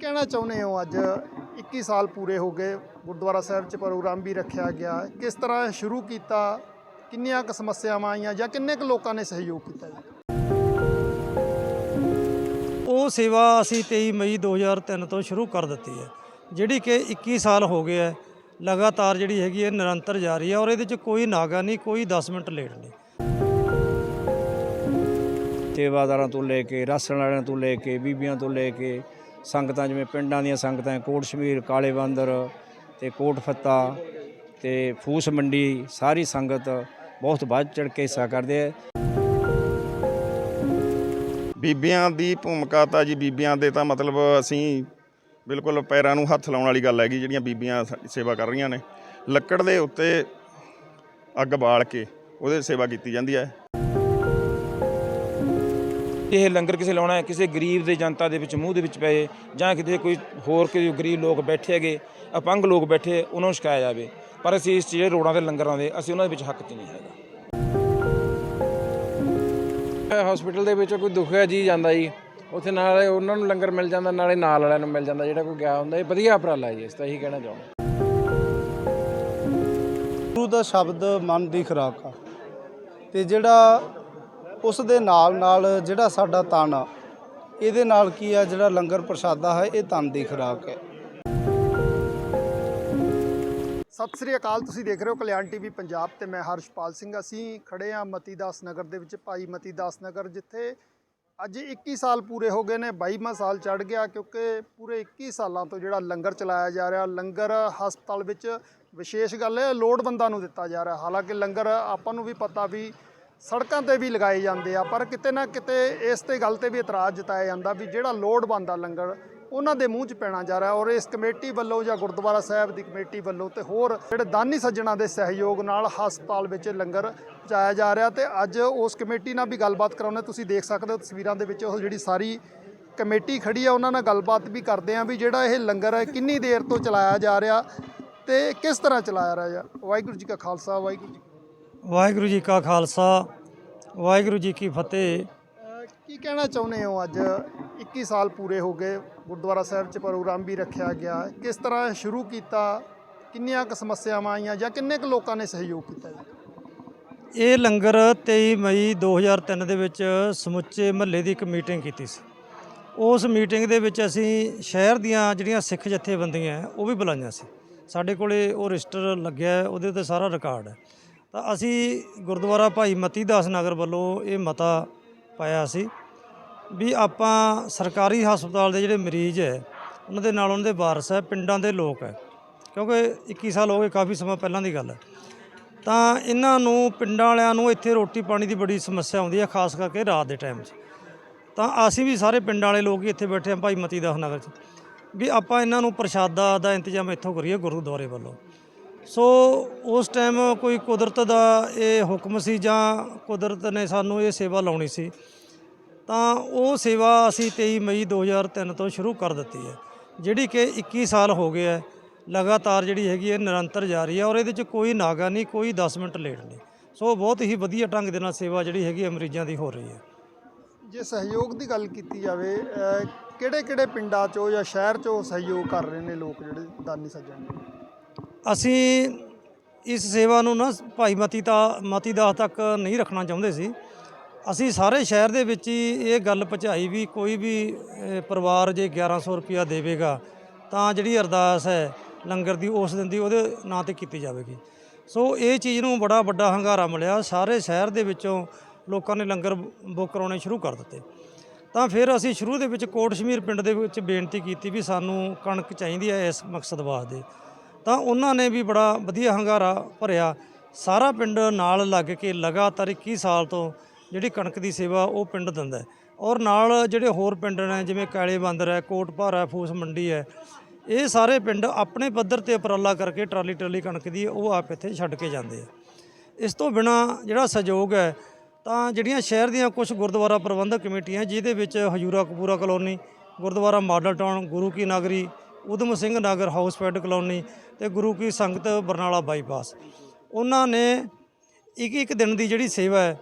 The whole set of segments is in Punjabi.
ਕਹਿਣਾ ਚਾਹੁੰਦੇ ਹੋ ਅੱਜ? 21 ਸਾਲ ਪੂਰੇ ਹੋ ਗਏ ਗੁਰਦੁਆਰਾ ਸਾਹਿਬ 'ਚ ਪ੍ਰੋਗਰਾਮ ਵੀ ਰੱਖਿਆ ਗਿਆ। ਕਿਸ ਤਰ੍ਹਾਂ ਸ਼ੁਰੂ ਕੀਤਾ? ਕਿੰਨੀਆਂ ਕੁ ਸਮੱਸਿਆਵਾਂ ਆਈਆਂ ਜਾਂ ਕਿੰਨੇ ਕੁ ਲੋਕਾਂ ਨੇ ਸਹਿਯੋਗ ਕੀਤਾ ਜੀ? ਉਹ ਸੇਵਾ ਅਸੀਂ 23 ਮਈ 2003 ਤੋਂ ਸ਼ੁਰੂ ਕਰ ਦਿੱਤੀ ਹੈ ਜਿਹੜੀ ਕਿ 21 ਸਾਲ ਹੋ ਗਏ ਹੈ। ਲਗਾਤਾਰ ਜਿਹੜੀ ਹੈਗੀ ਹੈ ਨਿਰੰਤਰ ਜਾਰੀ ਹੈ ਔਰ ਇਹਦੇ 'ਚ ਕੋਈ ਨਾਗਾ ਨਹੀਂ ਕੋਈ 10 ਮਿੰਟ ਲੇਟ ਨਹੀਂ। ਸੇਵਾਦਾਰਾਂ ਤੋਂ ਲੈ ਕੇ ਰਾਸ਼ਨ ਵਾਲਿਆਂ ਤੋਂ ਲੈ ਕੇ ਬੀਬੀਆਂ ਤੋਂ ਲੈ ਕੇ ਸੰਗਤਾਂ, ਜਿਵੇਂ ਪਿੰਡਾਂ ਦੀਆਂ ਸੰਗਤਾਂ ਕੋਟ ਸ਼ਮੀਰ, ਕਾਲੇ ਬਾਂਦਰ ਤੇ ਕੋਟ ਫੱਤਾ ਤੇ ਫੂਸ ਮੰਡੀ, ਸਾਰੀ ਸੰਗਤ ਬਹੁਤ ਵੱਧ ਚੜ ਕੇ ਹਿੱਸਾ ਕਰਦੇ ਹੈ। ਬੀਬੀਆਂ ਦੀ ਭੂਮਿਕਾ ਤਾਂ ਜੀ, ਬੀਬੀਆਂ ਦੇ ਤਾਂ ਮਤਲਬ ਅਸੀਂ ਬਿਲਕੁਲ ਪੈਰਾਂ ਨੂੰ ਹੱਥ ਲਾਉਣ ਵਾਲੀ ਗੱਲ ਹੈਗੀ, ਜਿਹੜੀਆਂ ਬੀਬੀਆਂ ਸੇਵਾ ਕਰ ਰਹੀਆਂ ਨੇ। ਲੱਕੜ ਦੇ ਉੱਤੇ ਅੱਗ ਬਾਲ ਕੇ ਉਹਦੇ ਸੇਵਾ ਕੀਤੀ ਜਾਂਦੀ ਹੈ। ਇਹ ਲੰਗਰ ਕਿਸੇ ਲਾਉਣਾ ਹੈ ਕਿਸੇ ਗਰੀਬ ਦੇ ਜਨਤਾ ਦੇ ਵਿੱਚ ਮੂੰਹ ਦੇ ਵਿੱਚ ਪਏ ਜਾਂ ਕਿਤੇ ਕੋਈ ਹੋਰ ਕੋਈ ਗਰੀਬ ਲੋਕ ਬੈਠੇ ਹੈਗੇ ਅਪੰਗ ਲੋਕ ਬੈਠੇ ਉਹਨਾਂ ਨੂੰ ਛਕਾਇਆ ਜਾਵੇ। ਪਰ ਅਸੀਂ ਇਸ ਜਿਹੜੇ ਰੋਡਾਂ ਦੇ ਲੰਗਰਾਂ ਦੇ ਅਸੀਂ ਉਹਨਾਂ ਦੇ ਵਿੱਚ ਹੱਕ 'ਚ ਨਹੀਂ ਹੈਗਾ। ਹਸਪੀਟਲ ਦੇ ਵਿੱਚ ਕੋਈ ਦੁੱਖ ਹੈ ਜੀ ਜਾਂਦਾ ਜੀ। ਉੱਥੇ ਨਾਲੇ ਉਹਨਾਂ ਨੂੰ ਲੰਗਰ ਮਿਲ ਜਾਂਦਾ ਨਾਲੇ ਨਾਲ ਵਾਲਿਆਂ ਨੂੰ ਮਿਲ ਜਾਂਦਾ ਜਿਹੜਾ ਕੋਈ ਗਿਆ ਹੁੰਦਾ ਇਹ ਵਧੀਆ ਉਪਰਾਲਾ ਜੀ ਇਸ ਤਾਂ ਇਹੀ ਕਹਿਣਾ ਚਾਹੁੰਦਾ। ਗੁਰੂ ਦਾ ਸ਼ਬਦ ਮਨ ਦੀ ਖੁਰਾਕ ਆ। ਤੇ ਜਿਹੜਾ ਉਸ ਦੇ ਨਾਲ ਨਾਲ ਜਿਹੜਾ ਸਾਡਾ ਤਨ ਆ, ਇਹਦੇ ਨਾਲ ਕੀ ਆ, ਜਿਹੜਾ ਲੰਗਰ ਪ੍ਰਸ਼ਾਦਾ ਹੈ, ਇਹ ਤਨ ਦੀ ਖੁਰਾਕ ਹੈ। ਸਤਿ ਸ੍ਰੀ ਅਕਾਲ, ਤੁਸੀਂ ਦੇਖ ਰਹੇ ਹੋ ਕਲਿਆਣ ਟੀਵੀ ਪੰਜਾਬ ਤੇ ਮੈਂ ਹਰਸ਼ਪਾਲ ਸਿੰਘ। ਅਸੀਂ ਖੜੇ ਆ ਮਤੀਦਾਸ ਨਗਰ ਦੇ ਵਿੱਚ, ਭਾਈ ਮਤੀਦਾਸ ਨਗਰ, ਜਿੱਥੇ ਅੱਜ 21 ਸਾਲ ਪੂਰੇ ਹੋ ਗਏ ਨੇ 22ਵਾਂ ਸਾਲ ਚੜ ਗਿਆ, ਕਿਉਂਕਿ ਪੂਰੇ 21 ਸਾਲਾਂ ਤੋਂ ਜਿਹੜਾ ਲੰਗਰ ਚਲਾਇਆ ਜਾ ਰਿਹਾ, ਲੰਗਰ ਹਸਪਤਾਲ ਵਿੱਚ ਵਿਸ਼ੇਸ਼ ਗੱਲ ਹੈ, ਲੋੜਵੰਦਾਂ ਨੂੰ ਦਿੱਤਾ ਜਾ ਰਿਹਾ। ਹਾਲਾਂਕਿ ਲੰਗਰ ਆਪਾਂ ਨੂੰ ਵੀ ਪਤਾ ਵੀ ਸੜਕਾਂ ਤੇ ਵੀ ਲਗਾਏ ਜਾਂਦੇ ਆ, ਪਰ ਕਿਤੇ ਨਾ ਕਿਤੇ ਇਸ ਤੇ ਗੱਲ ਤੇ ਵੀ ਇਤਰਾਜ਼ ਜਤਾਇਆ ਜਾਂਦਾ ਵੀ ਜਿਹੜਾ ਲੋੜਵੰਦ ਆ ਲੰਗਰ, ਉਹਨਾਂ ਦੇ ਮੂੰਹ 'ਚ ਪੈਣਾ ਜਾ ਰਿਹਾ ਔਰ ਇਸ ਕਮੇਟੀ ਵੱਲੋਂ ਜਾਂ ਗੁਰਦੁਆਰਾ ਸਾਹਿਬ ਦੀ ਕਮੇਟੀ ਵੱਲੋਂ ਤੇ ਹੋਰ ਜਿਹੜੇ ਦਾਨੀ ਸੱਜਣਾ ਦੇ ਸਹਿਯੋਗ ਨਾਲ ਹਸਪਤਾਲ ਵਿੱਚ ਲੰਗਰ ਪਹੁੰਚਾਇਆ ਜਾ ਰਿਹਾ ਤੇ ਅੱਜ ਉਸ ਕਮੇਟੀ ਨਾਲ ਵੀ ਗੱਲਬਾਤ ਕਰਾਉਣੇ ਤੁਸੀਂ ਦੇਖ ਸਕਦੇ ਹੋ ਤਸਵੀਰਾਂ ਦੇ ਵਿੱਚ ਉਹ ਜਿਹੜੀ ਸਾਰੀ ਕਮੇਟੀ ਖੜੀ ਆ, ਉਹਨਾਂ ਨਾਲ ਗੱਲਬਾਤ ਵੀ ਕਰਦੇ ਆ ਵੀ ਜਿਹੜਾ ਇਹ ਲੰਗਰ ਹੈ ਕਿੰਨੀ ਦੇਰ ਤੋਂ ਚਲਾਇਆ ਜਾ ਰਿਹਾ ਤੇ ਕਿਸ ਤਰ੍ਹਾਂ ਚਲਾਇਆ ਜਾ ਰਿਹਾ। ਵਾਹਿਗੁਰੂ ਜੀ ਕਾ ਖਾਲਸਾ, ਵਾਹਿਗੁਰੂ ਜੀ ਵਾਹਿਗੁਰੂ ਜੀ ਕਾ ਖਾਲਸਾ ਵਾਹਿਗੁਰੂ ਜੀ ਕੀ ਫਤਿਹ। ਅਹ ਕੀ ਕਹਿਣਾ ਚਾਹੁੰਦੇ ਹੋ ਅੱਜ? 21 ਸਾਲ ਪੂਰੇ ਹੋ ਗਏ ਗੁਰਦੁਆਰਾ ਸਾਹਿਬ 'ਚ ਪ੍ਰੋਗਰਾਮ ਵੀ ਰੱਖਿਆ ਗਿਆ। ਕਿਸ ਤਰ੍ਹਾਂ ਸ਼ੁਰੂ ਕੀਤਾ? ਕਿੰਨੀਆਂ ਕੁ ਸਮੱਸਿਆਵਾਂ ਆਈਆਂ ਜਾਂ ਕਿੰਨੇ ਕੁ ਲੋਕਾਂ ਨੇ ਸਹਿਯੋਗ ਕੀਤਾ ਜੀ? ਇਹ ਲੰਗਰ 23 ਮਈ 2003 ਦੇ ਵਿੱਚ ਸਮੁੱਚੇ ਮਹੱਲੇ ਦੀ ਇੱਕ ਮੀਟਿੰਗ ਕੀਤੀ ਸੀ। ਉਸ ਮੀਟਿੰਗ ਦੇ ਵਿੱਚ ਅਸੀਂ ਸ਼ਹਿਰ ਦੀਆਂ ਜਿਹੜੀਆਂ ਸਿੱਖ ਜਥੇਬੰਦੀਆਂ ਹੈ, ਉਹ ਵੀ ਬੁਲਾਈਆਂ ਸੀ। ਸਾਡੇ ਕੋਲੇ ਉਹ ਰਜਿਸਟਰ ਲੱਗਿਆ ਹੈ, ਉਹਦੇ ਉੱਤੇ ਸਾਰਾ ਰਿਕਾਰਡ ਹੈ। ਤਾਂ ਅਸੀਂ ਗੁਰਦੁਆਰਾ ਭਾਈ ਮਤੀ ਦਾਸ ਨਗਰ ਵੱਲੋਂ ਇਹ ਮਤਾ ਪਾਇਆ ਸੀ ਵੀ ਆਪਾਂ ਸਰਕਾਰੀ ਹਸਪਤਾਲ ਦੇ ਜਿਹੜੇ ਮਰੀਜ਼ ਹੈ, ਉਹਨਾਂ ਦੇ ਨਾਲ ਉਹਨਾਂ ਦੇ ਵਾਰਸ ਹੈ, ਪਿੰਡਾਂ ਦੇ ਲੋਕ ਹੈ। ਕਿਉਂਕਿ 21 ਸਾਲ ਹੋ ਗਏ, ਕਾਫੀ ਸਮਾਂ ਪਹਿਲਾਂ ਦੀ ਗੱਲ ਹੈ। ਤਾਂ ਇਹਨਾਂ ਨੂੰ, ਪਿੰਡਾਂ ਵਾਲਿਆਂ ਨੂੰ ਇੱਥੇ ਰੋਟੀ ਪਾਣੀ ਦੀ ਬੜੀ ਸਮੱਸਿਆ ਆਉਂਦੀ ਹੈ, ਖਾਸ ਕਰਕੇ ਰਾਤ ਦੇ ਟਾਈਮ 'ਚ। ਤਾਂ ਅਸੀਂ ਵੀ ਸਾਰੇ ਪਿੰਡਾਂ ਵਾਲੇ ਲੋਕ ਹੀ ਇੱਥੇ ਬੈਠੇ ਹਾਂ ਭਾਈ ਮਤੀ ਦਾਸ ਨਗਰ 'ਚ। ਵੀ ਆਪਾਂ ਇਹਨਾਂ ਨੂੰ ਪ੍ਰਸ਼ਾਦਾ ਦਾ ਇੰਤਜ਼ਾਮ ਇੱਥੋਂ ਕਰੀਏ ਗੁਰਦੁਆਰੇ ਵੱਲੋਂ। ਸੋ ਉਸ ਟਾਈਮ ਕੋਈ ਕੁਦਰਤ ਦਾ ਇਹ ਹੁਕਮ ਸੀ ਜਾਂ ਕੁਦਰਤ ਨੇ ਸਾਨੂੰ ਇਹ ਸੇਵਾ ਲਾਉਣੀ ਸੀ, ਤਾਂ ਉਹ ਸੇਵਾ ਅਸੀਂ 23 ਮਈ 2003 ਤੋਂ ਸ਼ੁਰੂ ਕਰ ਦਿੱਤੀ ਹੈ। ਜਿਹੜੀ ਕਿ 21 ਸਾਲ ਹੋ ਗਏ ਹੈ, ਲਗਾਤਾਰ ਜਿਹੜੀ ਹੈਗੀ ਹੈ, ਨਿਰੰਤਰ ਜਾਰੀ ਹੈ ਔਰ ਇਹਦੇ 'ਚ ਕੋਈ ਨਾਗਾ ਨਹੀਂ, ਕੋਈ 10 ਮਿੰਟ ਲੇਟ ਨਹੀਂ। ਸੋ ਬਹੁਤ ਹੀ ਵਧੀਆ ਢੰਗ ਦੇ ਨਾਲ ਸੇਵਾ ਜਿਹੜੀ ਹੈਗੀ ਹੈ, ਮਰੀਜ਼ਾਂ ਦੀ ਹੋ ਰਹੀ ਹੈ। ਜੇ ਸਹਿਯੋਗ ਦੀ ਗੱਲ ਕੀਤੀ ਜਾਵੇ ਕਿਹੜੇ ਕਿਹੜੇ ਪਿੰਡਾਂ 'ਚੋਂ ਜਾਂ ਸ਼ਹਿਰ 'ਚੋਂ ਸਹਿਯੋਗ ਕਰ ਰਹੇ ਨੇ ਲੋਕ ਜਿਹੜੇ ਦਾਨੀ ਸੱਜਣ? ਅਸੀਂ ਇਸ ਸੇਵਾ ਨੂੰ ਨਾ ਭਾਈ ਮਤੀ ਤਾਂ ਮਤੀ ਦਾਸ ਤੱਕ ਨਹੀਂ ਰੱਖਣਾ ਚਾਹੁੰਦੇ ਸੀ। ਅਸੀਂ ਸਾਰੇ ਸ਼ਹਿਰ ਦੇ ਵਿੱਚ ਹੀ ਇਹ ਗੱਲ ਪਹੁੰਚਾਈ ਵੀ ਕੋਈ ਵੀ ਅਹ, ਪਰਿਵਾਰ ਜੇ 1100 ਰੁਪਇਆ ਦੇਵੇਗਾ ਤਾਂ ਜਿਹੜੀ ਅਰਦਾਸ ਹੈ ਲੰਗਰ ਦੀ ਉਸ ਦਿਨ ਦੀ ਉਹਦੇ ਨਾਂ ਤੇ ਕੀਤੀ ਜਾਵੇਗੀ। ਸੋ ਇਹ ਚੀਜ਼ ਨੂੰ ਬੜਾ ਵੱਡਾ ਹੰਗਾਰਾ ਮਿਲਿਆ। ਸਾਰੇ ਸ਼ਹਿਰ ਦੇ ਵਿੱਚੋਂ ਲੋਕਾਂ ਨੇ ਲੰਗਰ ਬੁੱਕ ਕਰਾਉਣੇ ਸ਼ੁਰੂ ਕਰ ਦਿੱਤੇ। ਤਾਂ ਫਿਰ ਅਸੀਂ ਸ਼ੁਰੂ ਦੇ ਵਿੱਚ ਕੋਟ ਸ਼ਮੀਰ ਪਿੰਡ ਦੇ ਵਿੱਚ ਬੇਨਤੀ ਕੀਤੀ ਵੀ ਸਾਨੂੰ ਕਣਕ ਚਾਹੀਦੀ ਹੈ ਇਸ ਮਕਸਦ ਵਾਸਤੇ। ਤਾਂ ਉਹਨਾਂ ਨੇ ਵੀ ਬੜਾ ਵਧੀਆ ਹੰਗਾਰਾ ਭਰਿਆ। ਸਾਰਾ ਪਿੰਡ ਨਾਲ ਲੱਗ ਕੇ ਲਗਾਤਾਰ 21 ਸਾਲ ਤੋਂ ਜਿਹੜੀ ਕਣਕ ਦੀ ਸੇਵਾ ਉਹ ਪਿੰਡ ਦਿੰਦਾ ਔਰ ਨਾਲ ਜਿਹੜੇ ਹੋਰ ਪਿੰਡ ਨੇ, ਜਿਵੇਂ ਕਾਲੇ ਬਾਂਦਰ ਹੈ ਕੋਟਪਾਰ ਹੈ, ਫੂਸ ਮੰਡੀ ਹੈ, ਇਹ ਸਾਰੇ ਪਿੰਡ ਆਪਣੇ ਪੱਧਰ ਤੇ ਉਪਰਾਲਾ ਕਰਕੇ ਟਰਾਲੀ ਟਰਾਲੀ ਕਣਕ ਦੀ ਉਹ ਆਪ ਇੱਥੇ ਛੱਡ ਕੇ ਜਾਂਦੇ ਆ। ਇਸ ਤੋਂ ਬਿਨਾ ਜਿਹੜਾ ਸਹਿਯੋਗ ਹੈ, ਤਾਂ ਜਿਹੜੀਆਂ ਸ਼ਹਿਰ ਦੀਆਂ ਕੁਝ ਗੁਰਦੁਆਰਾ ਪ੍ਰਬੰਧਕ ਕਮੇਟੀਆਂ, ਜਿਹਦੇ ਵਿੱਚ Hajura Kapura colony, gurdwara model town, ਗੁਰੂ ਕੀ ਨਗਰੀ ਉਦਮ ਸਿੰਘ ਨਗਰ ਹਾਊਸਫੈਡ ਕਲੋਨੀ ਤੇ ਗੁਰੂ ਕੀ ਸੰਗਤ ਬਰਨਾਲਾ ਬਾਈਪਾਸ। ਉਹਨਾਂ ਨੇ ਇੱਕ ਇੱਕ ਦਿਨ ਦੀ ਜਿਹੜੀ ਸੇਵਾ ਹੈ,